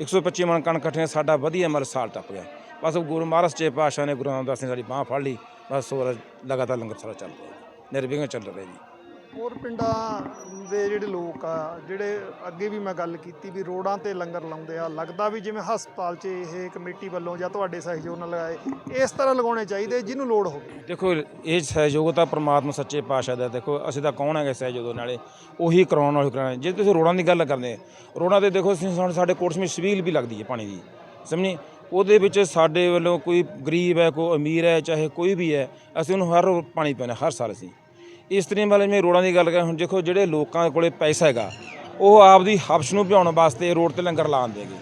125 ਮਣ ਕਣਕ ਇਕੱਠੇ ਸਾਡਾ ਵਧੀਆ ਮਤਲਬ ਸਾਲ ਟੱਪ ਗਿਆ। ਬਸ ਗੁਰੂ ਮਹਾਰਾਜ ਸੱਚੇ ਪਾਤਸ਼ਾਹ ਨੇ ਗੁਰੂ ਰਾਮਦਾਸ ਨੇ ਸਾਡੀ ਬਾਹ ਫੜ ਲਈ, ਬਸ ਹੋਰ ਲਗਾਤਾਰ ਲੰਗਰ ਸਾਰਾ ਚੱਲ ਰਿਹਾ ਨਿਰਵਿਘਨ ਚੱਲ ਰਿਹਾ ਜੀ। ਹੋਰ ਪਿੰਡਾਂ ਦੇ ਜਿਹੜੇ ਲੋਕ ਆ, ਜਿਹੜੇ ਅੱਗੇ ਵੀ ਮੈਂ ਗੱਲ ਕੀਤੀ ਵੀ ਰੋਡਾਂ ਤੇ ਲੰਗਰ ਲਾਉਂਦੇ ਆ, ਲੱਗਦਾ ਵੀ ਜਿਵੇਂ ਹਸਪਤਾਲ 'ਚ ਇਹ ਕਮੇਟੀ ਵੱਲੋਂ ਜਾਂ ਤੁਹਾਡੇ ਸਹਿਯੋਗ ਨਾਲ ਲਗਾਏ, ਇਸ ਤਰ੍ਹਾਂ ਲਗਾਉਣੇ ਚਾਹੀਦੇ, ਜਿਹਨੂੰ ਲੋੜ ਹੋਵੇ। ਦੇਖੋ, ਇਹ ਸਹਿਯੋਗ ਤਾਂ ਪ੍ਰਮਾਤਮਾ ਸੱਚੇ ਪਾਤਸ਼ਾਹ ਦਾ ਦੇਖੋ, ਅਸੀਂ ਤਾਂ ਕੌਣ ਹੈਗੇ ਸਹਿਯੋਗ ਨਾਲੇ? ਉਹੀ ਕਰਾਉਣ ਵਾਲੇ ਕਰਾਉਣ ਜੇ ਤੁਸੀਂ ਰੋਡਾਂ ਦੀ ਗੱਲ ਕਰਦੇ, ਰੋਡਾਂ ਤੇ ਦੇਖੋ ਅਸੀਂ ਸਾਡੇ ਕੋਰਸ ਵਿੱਚ ਸਵੀਲ ਵੀ ਲੱਗਦੀ ਹੈ ਪਾਣੀ ਦੀ, ਸਮਝੀ? ਉਹਦੇ ਵਿੱਚ ਸਾਡੇ ਵੱਲੋਂ ਕੋਈ ਗਰੀਬ ਹੈ, ਕੋਈ ਅਮੀਰ ਹੈ, ਚਾਹੇ ਕੋਈ ਵੀ ਹੈ, ਅਸੀਂ ਉਹਨੂੰ ਹਰ ਰੋਜ਼ ਪਾਣੀ ਪਾਉਂਦੇ ਹਰ ਸਾਲ ਅਸੀਂ। ਇਸ ਤਰੀਕੇ ਵਾਲੇ ਜਿਵੇਂ ਰੋਡਾਂ ਦੀ ਗੱਲ ਕਰਾਂ, ਹੁਣ ਦੇਖੋ ਜਿਹੜੇ ਲੋਕਾਂ ਕੋਲੇ ਪੈਸਾ ਹੈਗਾ, ਉਹ ਆਪਦੀ ਹਬਸ਼ ਨੂੰ ਭਿਆਉਣ ਵਾਸਤੇ ਰੋਡ ਤੇ ਲੰਗਰ ਲਾ ਦਿੰਦੇ ਹੈਗੇ।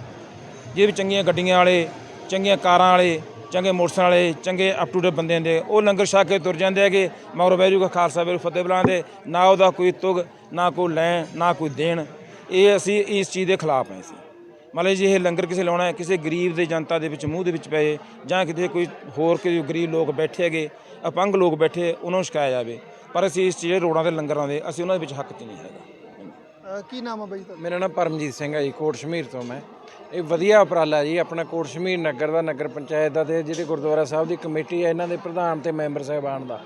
ਜੇ ਵੀ ਚੰਗੀਆਂ ਗੱਡੀਆਂ ਵਾਲੇ, ਚੰਗੀਆਂ ਕਾਰਾਂ ਵਾਲੇ, ਚੰਗੇ ਮੋਟਰਸਾਈਕਲ ਵਾਲੇ, ਚੰਗੇ ਅਪ ਟੂ ਡੇ ਬੰਦੇ ਦੇ ਉਹ ਲੰਗਰ ਛਕ ਕੇ ਤੁਰ ਜਾਂਦੇ ਹੈਗੇ, ਮਗਰ ਬਹਿ ਜੂਗਾ ਖਾਲਸਾ ਵੇਰੂ ਫਤਿਹ ਬੁਲਾਉਂਦੇ, ਨਾ ਉਹਦਾ ਕੋਈ ਤੁਗ, ਨਾ ਕੋਈ ਲੈਣ, ਨਾ ਕੋਈ ਦੇਣ। ਇਹ ਅਸੀਂ ਇਸ ਚੀਜ਼ ਦੇ ਖਿਲਾਫ ਹਾਂ ਅਸੀਂ। ਮਤਲਬ ਜੇ, ਇਹ ਲੰਗਰ ਕਿਸੇ ਲਾਉਣਾ ਹੈ, ਕਿਸੇ ਗਰੀਬ ਦੇ ਜਨਤਾ ਦੇ ਵਿੱਚ ਮੂੰਹ ਦੇ ਵਿੱਚ ਪਏ, ਜਾਂ ਕਿਤੇ ਕੋਈ ਹੋਰ ਕੋਈ ਗਰੀਬ ਲੋਕ ਬੈਠੇ ਹੈਗੇ, ਅਪੰਗ ਲੋਕ ਬੈਠੇ, ਉਹਨਾਂ ਨੂੰ ਛਕਾਇਆ ਜਾਵੇ। ਪਰ ਅਸੀਂ ਇਸ ਜਿਹੜੇ ਰੋਡਾਂ ਤੇ ਲੰਗਰਾਂ ਦੇ ਅਸੀਂ ਉਹਨਾਂ ਦੇ ਵਿੱਚ ਹੱਕ 'ਚ ਨਹੀਂ ਹੈਗਾ। ਕੀ ਨਾਮ ਹੈ ਬਾਈ ਤੁਹਾਡਾ? ਮੇਰਾ ਨਾਮ ਪਰਮਜੀਤ ਸਿੰਘ ਹੈ ਜੀ ਕੋਟ ਸ਼ਮੀਰ ਤੋਂ ਮੈਂ। ਇਹ ਵਧੀਆ ਉਪਰਾਲਾ ਜੀ ਆਪਣਾ ਕੋਟ ਸ਼ਮੀਰ ਨਗਰ ਦਾ ਨਗਰ ਪੰਚਾਇਤ ਦਾ ਤੇ ਜਿਹੜੇ ਗੁਰਦੁਆਰਾ ਸਾਹਿਬ ਦੀ ਕਮੇਟੀ ਹੈ ਇਹਨਾਂ ਦੇ ਪ੍ਰਧਾਨ ਤੇ ਮੈਂਬਰ ਸਾਹਿਬਾਨ ਦਾ।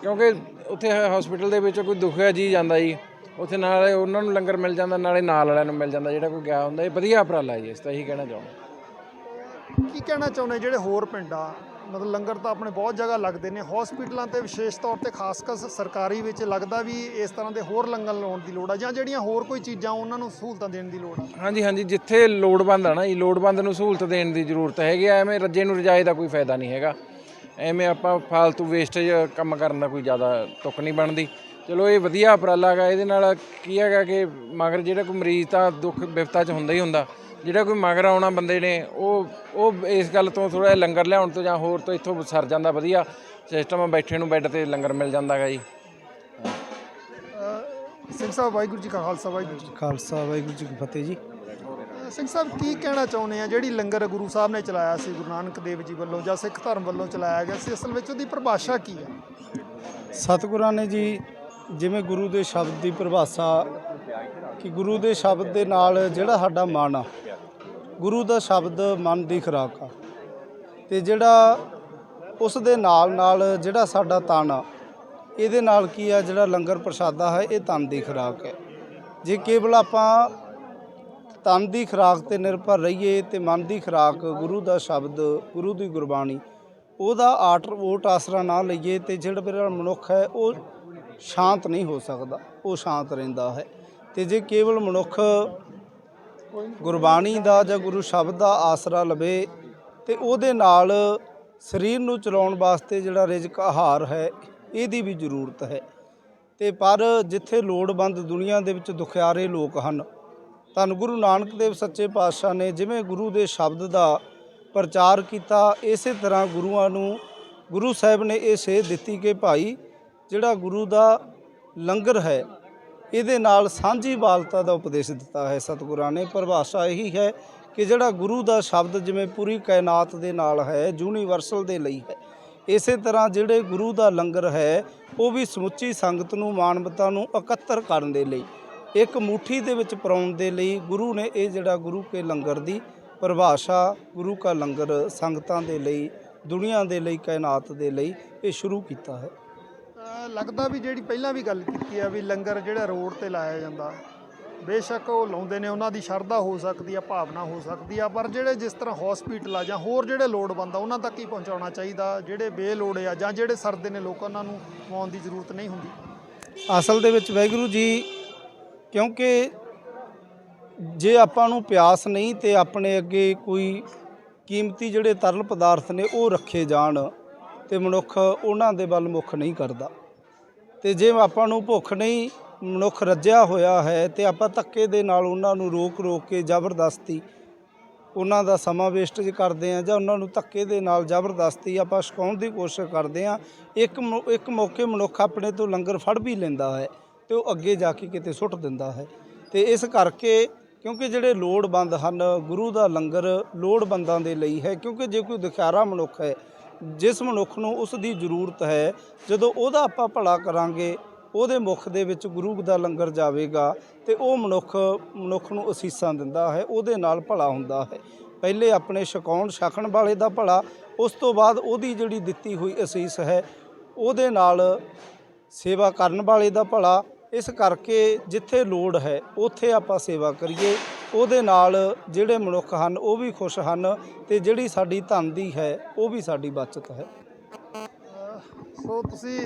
ਕਿਉਂਕਿ ਉੱਥੇ ਹਸਪੀਟਲ ਦੇ ਵਿੱਚ ਕੋਈ ਦੁਖਿਆ ਜੀ ਜਾਂਦਾ ਜੀ ਉੱਥੇ ਨਾਲੇ ਉਹਨਾਂ ਨੂੰ ਲੰਗਰ ਮਿਲ ਜਾਂਦਾ ਨਾਲੇ ਨਾਲ ਵਾਲਿਆਂ ਨੂੰ ਮਿਲ ਜਾਂਦਾ ਜਿਹੜਾ ਕੋਈ ਗਿਆ ਹੁੰਦਾ ਇਹ ਵਧੀਆ ਉਪਰਾਲਾ ਜੀ ਇਸ ਤਾਂ ਇਹੀ ਕਹਿਣਾ ਚਾਹੁੰਦਾ। ਕੀ ਕਹਿਣਾ ਚਾਹੁੰਦੇ ਜਿਹੜੇ ਹੋਰ ਪਿੰਡਾਂ ਮਤਲਬ ਲੰਗਰ ਤਾਂ ਆਪਣੇ ਬਹੁਤ ਜਗ੍ਹਾ ਲੱਗਦੇ ਨੇ ਹਸਪੀਟਲਾਂ ਤੇ ਵਿਸ਼ੇਸ਼ ਤੌਰ ਤੇ ਖਾਸ ਕਰ ਸਰਕਾਰੀ ਵਿੱਚ ਲੱਗਦਾ ਵੀ ਇਸ ਤਰ੍ਹਾਂ ਦੇ ਹੋਰ ਲੰਗਰ ਲਾਉਣ ਦੀ ਲੋੜ ਆ ਜਾਂ ਜਿਹੜੀਆਂ ਹੋਰ ਕੋਈ ਚੀਜ਼ਾਂ ਉਹਨਾਂ ਨੂੰ ਸਹੂਲਤਾਂ ਦੇਣ ਦੀ ਲੋੜ ਆ? ਹਾਂਜੀ ਹਾਂਜੀ, ਜਿੱਥੇ ਲੋੜਵੰਦ ਆ ਨਾ ਜੀ ਲੋੜਵੰਦ ਨੂੰ ਸਹੂਲਤ ਦੇਣ ਦੀ ਜ਼ਰੂਰਤ ਹੈਗੀ ਆ, ਐਵੇਂ ਰੱਜੇ ਨੂੰ ਰਜਾਏ ਦਾ ਕੋਈ ਫਾਇਦਾ ਨਹੀਂ ਹੈਗਾ। ਐਵੇਂ ਆਪਾਂ ਫਾਲਤੂ ਵੇਸਟੇਜ ਕੰਮ ਕਰਨ ਦਾ ਕੋਈ ਜ਼ਿਆਦਾ ਤੁੱਕ ਨਹੀਂ ਬਣਦੀ। ਚਲੋ, ਇਹ ਵਧੀਆ ਉਪਰਾਲਾ ਹੈਗਾ, ਇਹਦੇ ਨਾਲ ਕੀ ਹੈਗਾ ਕਿ ਮਗਰ ਜਿਹੜਾ ਕੋਈ ਮਰੀਜ਼ ਤਾਂ ਦੁੱਖ ਵਿਪਤਾ 'ਚ ਹੁੰਦਾ ਹੀ ਹੁੰਦਾ। ਜਿਹੜਾ ਕੋਈ ਮਗਰ ਆਉਣਾ ਬੰਦੇ ਨੇ ਉਹ ਉਹ ਇਸ ਗੱਲ ਤੋਂ ਥੋੜਾ ਲੰਗਰ ਲਿਆਉਣ ਤੋਂ ਜਾਂ ਹੋਰ ਤੋਂ ਇੱਥੋਂ ਸਰ ਜਾਂਦਾ ਵਧੀਆ ਸਿਸਟਮ ਬੈਠੇ ਨੂੰ ਬੈੱਡ ਤੇ ਲੰਗਰ ਮਿਲ ਜਾਂਦਾ ਹੈਗਾ ਜੀ। ਸਿੰਘ ਸਾਹਿਬ ਵਾਹਿਗੁਰੂ ਜੀ ਕਾ ਖਾਲਸਾ ਵਾਹਿਗੁਰੂ ਜੀ ਖਾਲਸਾ ਵਾਹਿਗੁਰੂ ਜੀ ਕੀ ਫਤਿਹ ਜੀ। ਸਿੰਘ ਸਾਹਿਬ ਕੀ ਕਹਿਣਾ ਚਾਹੁੰਦੇ ਆ? ਜਿਹੜੀ ਲੰਗਰ ਗੁਰੂ ਸਾਹਿਬ ਨੇ ਚਲਾਇਆ ਸੀ ਗੁਰੂ ਨਾਨਕ ਦੇਵ ਜੀ ਵੱਲੋਂ ਜਾਂ ਸਿੱਖ ਧਰਮ ਵੱਲੋਂ ਚਲਾਇਆ ਗਿਆ ਸੀ ਅਸਲ ਵਿੱਚ ਉਹਦੀ ਪਰਿਭਾਸ਼ਾ ਕੀ ਹੈ ਸਤਿਗੁਰਾਂ ਨੇ ਜੀ ਜਿਵੇਂ ਗੁਰੂ ਦੇ ਸ਼ਬਦ ਦੀ ਪਰਿਭਾਸ਼ਾ ਕਿ ਗੁਰੂ ਦੇ ਸ਼ਬਦ ਦੇ ਨਾਲ ਜਿਹੜਾ ਸਾਡਾ ਮਨ ਆ ਗੁਰੂ ਦਾ ਸ਼ਬਦ ਮਨ ਦੀ ਖੁਰਾਕ ਆ। ਤੇ ਜਿਹੜਾ ਉਸ ਦੇ ਨਾਲ ਨਾਲ ਜਿਹੜਾ ਸਾਡਾ ਤਨ ਆ, ਇਹਦੇ ਨਾਲ ਕੀ ਆ, ਜਿਹੜਾ ਲੰਗਰ ਪ੍ਰਸ਼ਾਦਾ ਹੈ, ਇਹ ਤਨ ਦੀ ਖੁਰਾਕ ਹੈ। ਜੇ ਕੇਵਲ ਆਪਾਂ ਤਨ ਦੀ ਖੁਰਾਕ ਤੇ ਨਿਰਭਰ ਰਹੀਏ ਤੇ ਮਨ ਦੀ ਖੁਰਾਕ ਗੁਰੂ ਦਾ ਸ਼ਬਦ, ਗੁਰੂ ਦੀ ਗੁਰਬਾਣੀ, ਉਹਦਾ ਆਟ ਓਟ ਆਸਰਾ ਨਾ ਲਈਏ ਤੇ ਜਿਹੜਾ ਮੇਰਾ ਮਨੁੱਖ ਹੈ, ਉਹ ਸ਼ਾਂਤ ਨਹੀਂ ਹੋ ਸਕਦਾ, ਉਹ ਸ਼ਾਂਤ ਰਹਿੰਦਾ ਹੈ। ਤੇ ਜੇ ਕੇਵਲ ਮਨੁੱਖ ਗੁਰਬਾਣੀ ਦਾ ਜਾਂ ਗੁਰੂ ਸ਼ਬਦ ਦਾ ਆਸਰਾ ਲਵੇ ਤੇ ਉਹਦੇ ਨਾਲ ਸਰੀਰ ਨੂੰ ਚਲਾਉਣ ਵਾਸਤੇ ਜਿਹੜਾ ਰਿਜ਼ਕ ਆਹਾਰ ਹੈ, ਇਹਦੀ ਵੀ ਜ਼ਰੂਰਤ ਹੈ। ਤੇ ਪਰ ਜਿੱਥੇ ਲੋੜਵੰਦ ਦੁਨੀਆ ਦੇ ਵਿੱਚ ਦੁਖਿਆਰੇ ਲੋਕ ਹਨ, ਧੰਨ ਗੁਰੂ ਨਾਨਕ ਦੇਵ ਸੱਚੇ ਪਾਤਸ਼ਾਹ ਨੇ ਜਿਵੇਂ ਗੁਰੂ ਦੇ ਸ਼ਬਦ ਦਾ ਪ੍ਰਚਾਰ ਕੀਤਾ, ਇਸੇ ਤਰ੍ਹਾਂ ਗੁਰੂਆਂ ਨੂੰ ਗੁਰੂ ਸਾਹਿਬ ਨੇ ਇਹ ਸੇਧ ਦਿੱਤੀ ਕਿ ਭਾਈ, ਜਿਹੜਾ ਗੁਰੂ ਦਾ ਲੰਗਰ ਹੈ ਇਹਦੇ ਨਾਲ ਸਾਂਝੀ ਬਾਲਤਾ ਦਾ ਉਪਦੇਸ਼ ਦਿੱਤਾ ਹੈ ਸਤਿਗੁਰਾਂ ਨੇ। ਪਰਿਭਾਸ਼ਾ ਇਹੀ ਹੈ ਕਿ ਜਿਹੜਾ ਗੁਰੂ ਦਾ ਸ਼ਬਦ ਜਿਵੇਂ ਪੂਰੀ ਕਾਇਨਾਤ ਦੇ ਨਾਲ ਹੈ, ਯੂਨੀਵਰਸਲ ਦੇ ਲਈ ਹੈ, ਇਸੇ ਤਰ੍ਹਾਂ ਜਿਹੜੇ ਗੁਰੂ ਦਾ ਲੰਗਰ ਹੈ, ਉਹ ਵੀ ਸਮੁੱਚੀ ਸੰਗਤ ਨੂੰ, ਮਾਨਵਤਾ ਨੂੰ ਇਕੱਤਰ ਕਰਨ ਦੇ ਲਈ, ਇੱਕ ਮੁਠੀ ਦੇ ਵਿੱਚ ਪਰਾਉਣ ਦੇ ਲਈ ਗੁਰੂ ਨੇ ਇਹ ਜਿਹੜਾ ਗੁਰੂ ਕੇ ਲੰਗਰ ਦੀ ਪਰਿਭਾਸ਼ਾ, ਗੁਰੂ ਕਾ ਲੰਗਰ ਸੰਗਤਾਂ ਦੇ ਲਈ, ਦੁਨੀਆ ਦੇ ਲਈ, ਕਾਇਨਾਤ ਦੇ ਲਈ ਇਹ ਸ਼ੁਰੂ ਕੀਤਾ ਹੈ। ਲੱਗਦਾ ਵੀ ਜਿਹੜੀ ਪਹਿਲਾਂ ਵੀ ਗੱਲ ਕੀਤੀ ਆ ਵੀ ਲੰਗਰ ਜਿਹੜਾ ਰੋਡ ਤੇ ਲਾਇਆ ਜਾਂਦਾ, ਬੇਸ਼ੱਕ ਉਹ ਲਾਉਂਦੇ ਨੇ, ਉਹਨਾਂ ਦੀ ਸ਼ਰਧਾ ਹੋ ਸਕਦੀ ਆ, ਭਾਵਨਾ ਹੋ ਸਕਦੀ ਆ, ਪਰ ਜਿਹੜੇ ਜਿਸ ਤਰ੍ਹਾਂ ਹਸਪੀਟਲ ਆ ਜਾਂ ਹੋਰ ਜਿਹੜੇ ਲੋੜਵੰਦ ਆ, ਉਹਨਾਂ ਤੱਕ ਹੀ ਪਹੁੰਚਾਉਣਾ ਚਾਹੀਦਾ, ਜਿਹੜੇ ਬੇਲੋੜੇ ਆ ਜਾਂ ਜਿਹੜੇ ਸਰਦੇ ਨੇ ਲੋਕ ਉਹਨਾਂ ਨੂੰ ਖਵਾਉਣ ਦੀ ਜ਼ਰੂਰਤ ਨਹੀਂ ਹੁੰਦੀ। ਅਸਲ ਦੇ ਵਿੱਚ ਵਾਹਿਗੁਰੂ ਜੀ, ਕਿਉਂਕਿ ਜੇ ਆਪਾਂ ਨੂੰ ਪਿਆਸ ਨਹੀਂ ਤੇ ਆਪਣੇ ਅੱਗੇ ਕੋਈ ਕੀਮਤੀ ਜਿਹੜੇ ਤਰਲ ਪਦਾਰਥ ਨੇ, ਉਹ ਰੱਖੇ ਜਾਣ ਤੇ ਮਨੁੱਖ ਉਹਨਾਂ ਦੇ ਵੱਲ ਮੁੱਖ ਨਹੀਂ ਕਰਦਾ। ਤੇ ਜੇ ਆਪਾਂ ਨੂੰ ਭੁੱਖ ਨਹੀਂ, ਮਨੁੱਖ ਰੱਜਿਆ ਹੋਇਆ ਹੈ ਤੇ ਆਪਾਂ ਧੱਕੇ ਦੇ ਨਾਲ ਉਹਨਾਂ ਨੂੰ ਰੋਕ ਰੋਕ ਕੇ ਜ਼ਬਰਦਸਤੀ ਉਹਨਾਂ ਦਾ ਸਮਾਂ ਵੇਸਟ ਕਰਦੇ ਆ ਜਾਂ ਉਹਨਾਂ ਨੂੰ ਧੱਕੇ ਦੇ ਨਾਲ ਜ਼ਬਰਦਸਤੀ ਆਪਾਂ ਛਕਾਉਣ ਦੀ ਕੋਸ਼ਿਸ਼ ਕਰਦੇ ਆ ਇੱਕ ਇੱਕ ਮੌਕੇ ਮਨੁੱਖ ਆਪਣੇ ਤੋਂ ਲੰਗਰ ਫੜ ਵੀ ਲੈਂਦਾ ਹੈ ਤੇ ਉਹ ਅੱਗੇ ਜਾ ਕੇ ਕਿਤੇ ਸੁੱਟ ਦਿੰਦਾ ਹੈ। ਤੇ ਇਸ ਕਰਕੇ ਕਿਉਂਕਿ ਜਿਹੜੇ ਲੋੜਵੰਦ ਹਨ, ਗੁਰੂ ਦਾ ਲੰਗਰ ਲੋੜਵੰਦਾਂ ਦੇ ਲਈ ਹੈ, ਕਿਉਂਕਿ ਜੇ ਕੋਈ ਦੁਖਿਆਰਾ ਮਨੁੱਖ ਹੈ ਜਿਸ ਮਨੁੱਖ ਨੂੰ ਉਸ ਦੀ ਜ਼ਰੂਰਤ ਹੈ, ਜਦੋਂ ਉਹਦਾ ਆਪਾਂ ਭਲਾ ਕਰਾਂਗੇ, ਉਹਦੇ ਮੁਖ ਦੇ ਵਿੱਚ ਗੁਰੂ ਦਾ ਲੰਗਰ ਜਾਵੇਗਾ ਤੇ ਉਹ ਮਨੁੱਖ ਮਨੁੱਖ ਨੂੰ ਅਸੀਸਾਂ ਦਿੰਦਾ ਹੈ, ਉਹਦੇ ਨਾਲ ਭਲਾ ਹੁੰਦਾ ਹੈ। ਪਹਿਲੇ ਆਪਣੇ ਛਕਾਉਣ ਛਕਣ ਵਾਲੇ ਦਾ ਭਲਾ, ਉਸ ਤੋਂ ਬਾਅਦ ਉਹਦੀ ਜਿਹੜੀ ਦਿੱਤੀ ਹੋਈ ਅਸੀਸ ਹੈ, ਉਹਦੇ ਨਾਲ ਸੇਵਾ ਕਰਨ ਵਾਲੇ ਦਾ ਭਲਾ ਇਸ ਕਰਕੇ ਜਿੱਥੇ ਲੋੜ ਹੈ, ਉੱਥੇ ਆਪਾਂ ਸੇਵਾ ਕਰੀਏ। ਉਹਦੇ ਨਾਲ ਜਿਹੜੇ ਮਨੁੱਖ ਹਨ, ਉਹ ਵੀ ਖੁਸ਼ ਹਨ ਤੇ ਜਿਹੜੀ ਸਾਡੀ ਧਨ ਦੀ ਹੈ, ਉਹ ਵੀ ਸਾਡੀ ਬਚਤ ਹੈ। ਸੋ ਤੁਸੀਂ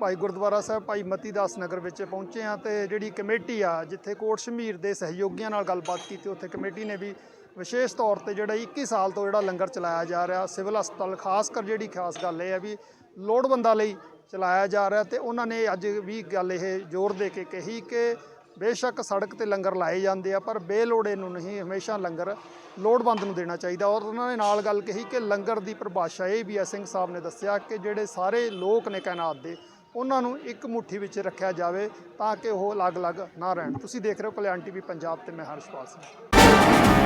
ਭਾਈ ਗੁਰਦੁਆਰਾ ਸਾਹਿਬ, ਭਾਈ ਮਤੀ ਦਾਸ ਨਗਰ ਵਿੱਚ ਪਹੁੰਚੇ ਆ ਤੇ ਜਿਹੜੀ ਕਮੇਟੀ ਆ, ਜਿੱਥੇ ਕੋਟ ਸ਼ਮੀਰ ਦੇ ਸਹਿਯੋਗੀਆਂ ਨਾਲ ਗੱਲਬਾਤ ਕੀਤੀ, ਉੱਥੇ ਕਮੇਟੀ ਨੇ ਵੀ ਵਿਸ਼ੇਸ਼ ਤੌਰ ਤੇ ਜਿਹੜਾ 21 ਸਾਲ ਤੋਂ ਜਿਹੜਾ ਲੰਗਰ ਚਲਾਇਆ ਜਾ ਰਿਹਾ, ਸਿਵਲ ਹਸਪਤਾਲ, ਖਾਸ ਕਰ ਜਿਹੜੀ ਖਾਸ ਗੱਲ ਇਹ ਹੈ ਵੀ ਲੋੜਵੰਦਾਂ ਲਈ ਚਲਾਇਆ ਜਾ ਰਿਹਾ ਤੇ ਉਹਨਾਂ ਨੇ ਅੱਜ ਵੀ ਗੱਲ ਇਹ ਜ਼ੋਰ ਦੇ ਕੇ ਕਹੀ ਕਿ ਬੇਸ਼ੱਕ ਸੜਕ ਤੇ ਲੰਗਰ ਲਾਏ ਜਾਂਦੇ ਆ, ਪਰ ਬੇਲੋੜੇ ਨੂੰ ਨਹੀਂ, ਹਮੇਸ਼ਾ ਲੰਗਰ ਲੋੜਵੰਦ ਨੂੰ ਦੇਣਾ ਚਾਹੀਦਾ। ਔਰ ਉਹਨਾਂ ਨੇ ਨਾਲ ਗੱਲ ਕਹੀ ਕਿ ਲੰਗਰ ਦੀ ਪਰਿਭਾਸ਼ਾ ਇਹ ਵੀ ਹੈ ਸਿੰਘ ਸਾਹਿਬ ਨੇ ਦੱਸਿਆ ਕਿ ਜਿਹੜੇ ਸਾਰੇ ਲੋਕ ਨੇ ਕਾਇਨਾਤ ਦੇ, ਉਹਨਾਂ ਨੂੰ ਇੱਕ ਮੁੱਠੀ ਵਿੱਚ ਰੱਖਿਆ ਜਾਵੇ ਤਾਂ ਕਿ ਉਹ ਅਲੱਗ-ਅਲੱਗ ਨਾ ਰਹਿਣ। ਤੁਸੀਂ ਦੇਖ ਰਹੇ ਹੋ ਕਲਿਆਣ ਟੀਵੀ ਪੰਜਾਬ ਤੇ, ਮੈਂ ਹਰਸ਼ਪਾਲ ਸਿੰਘ।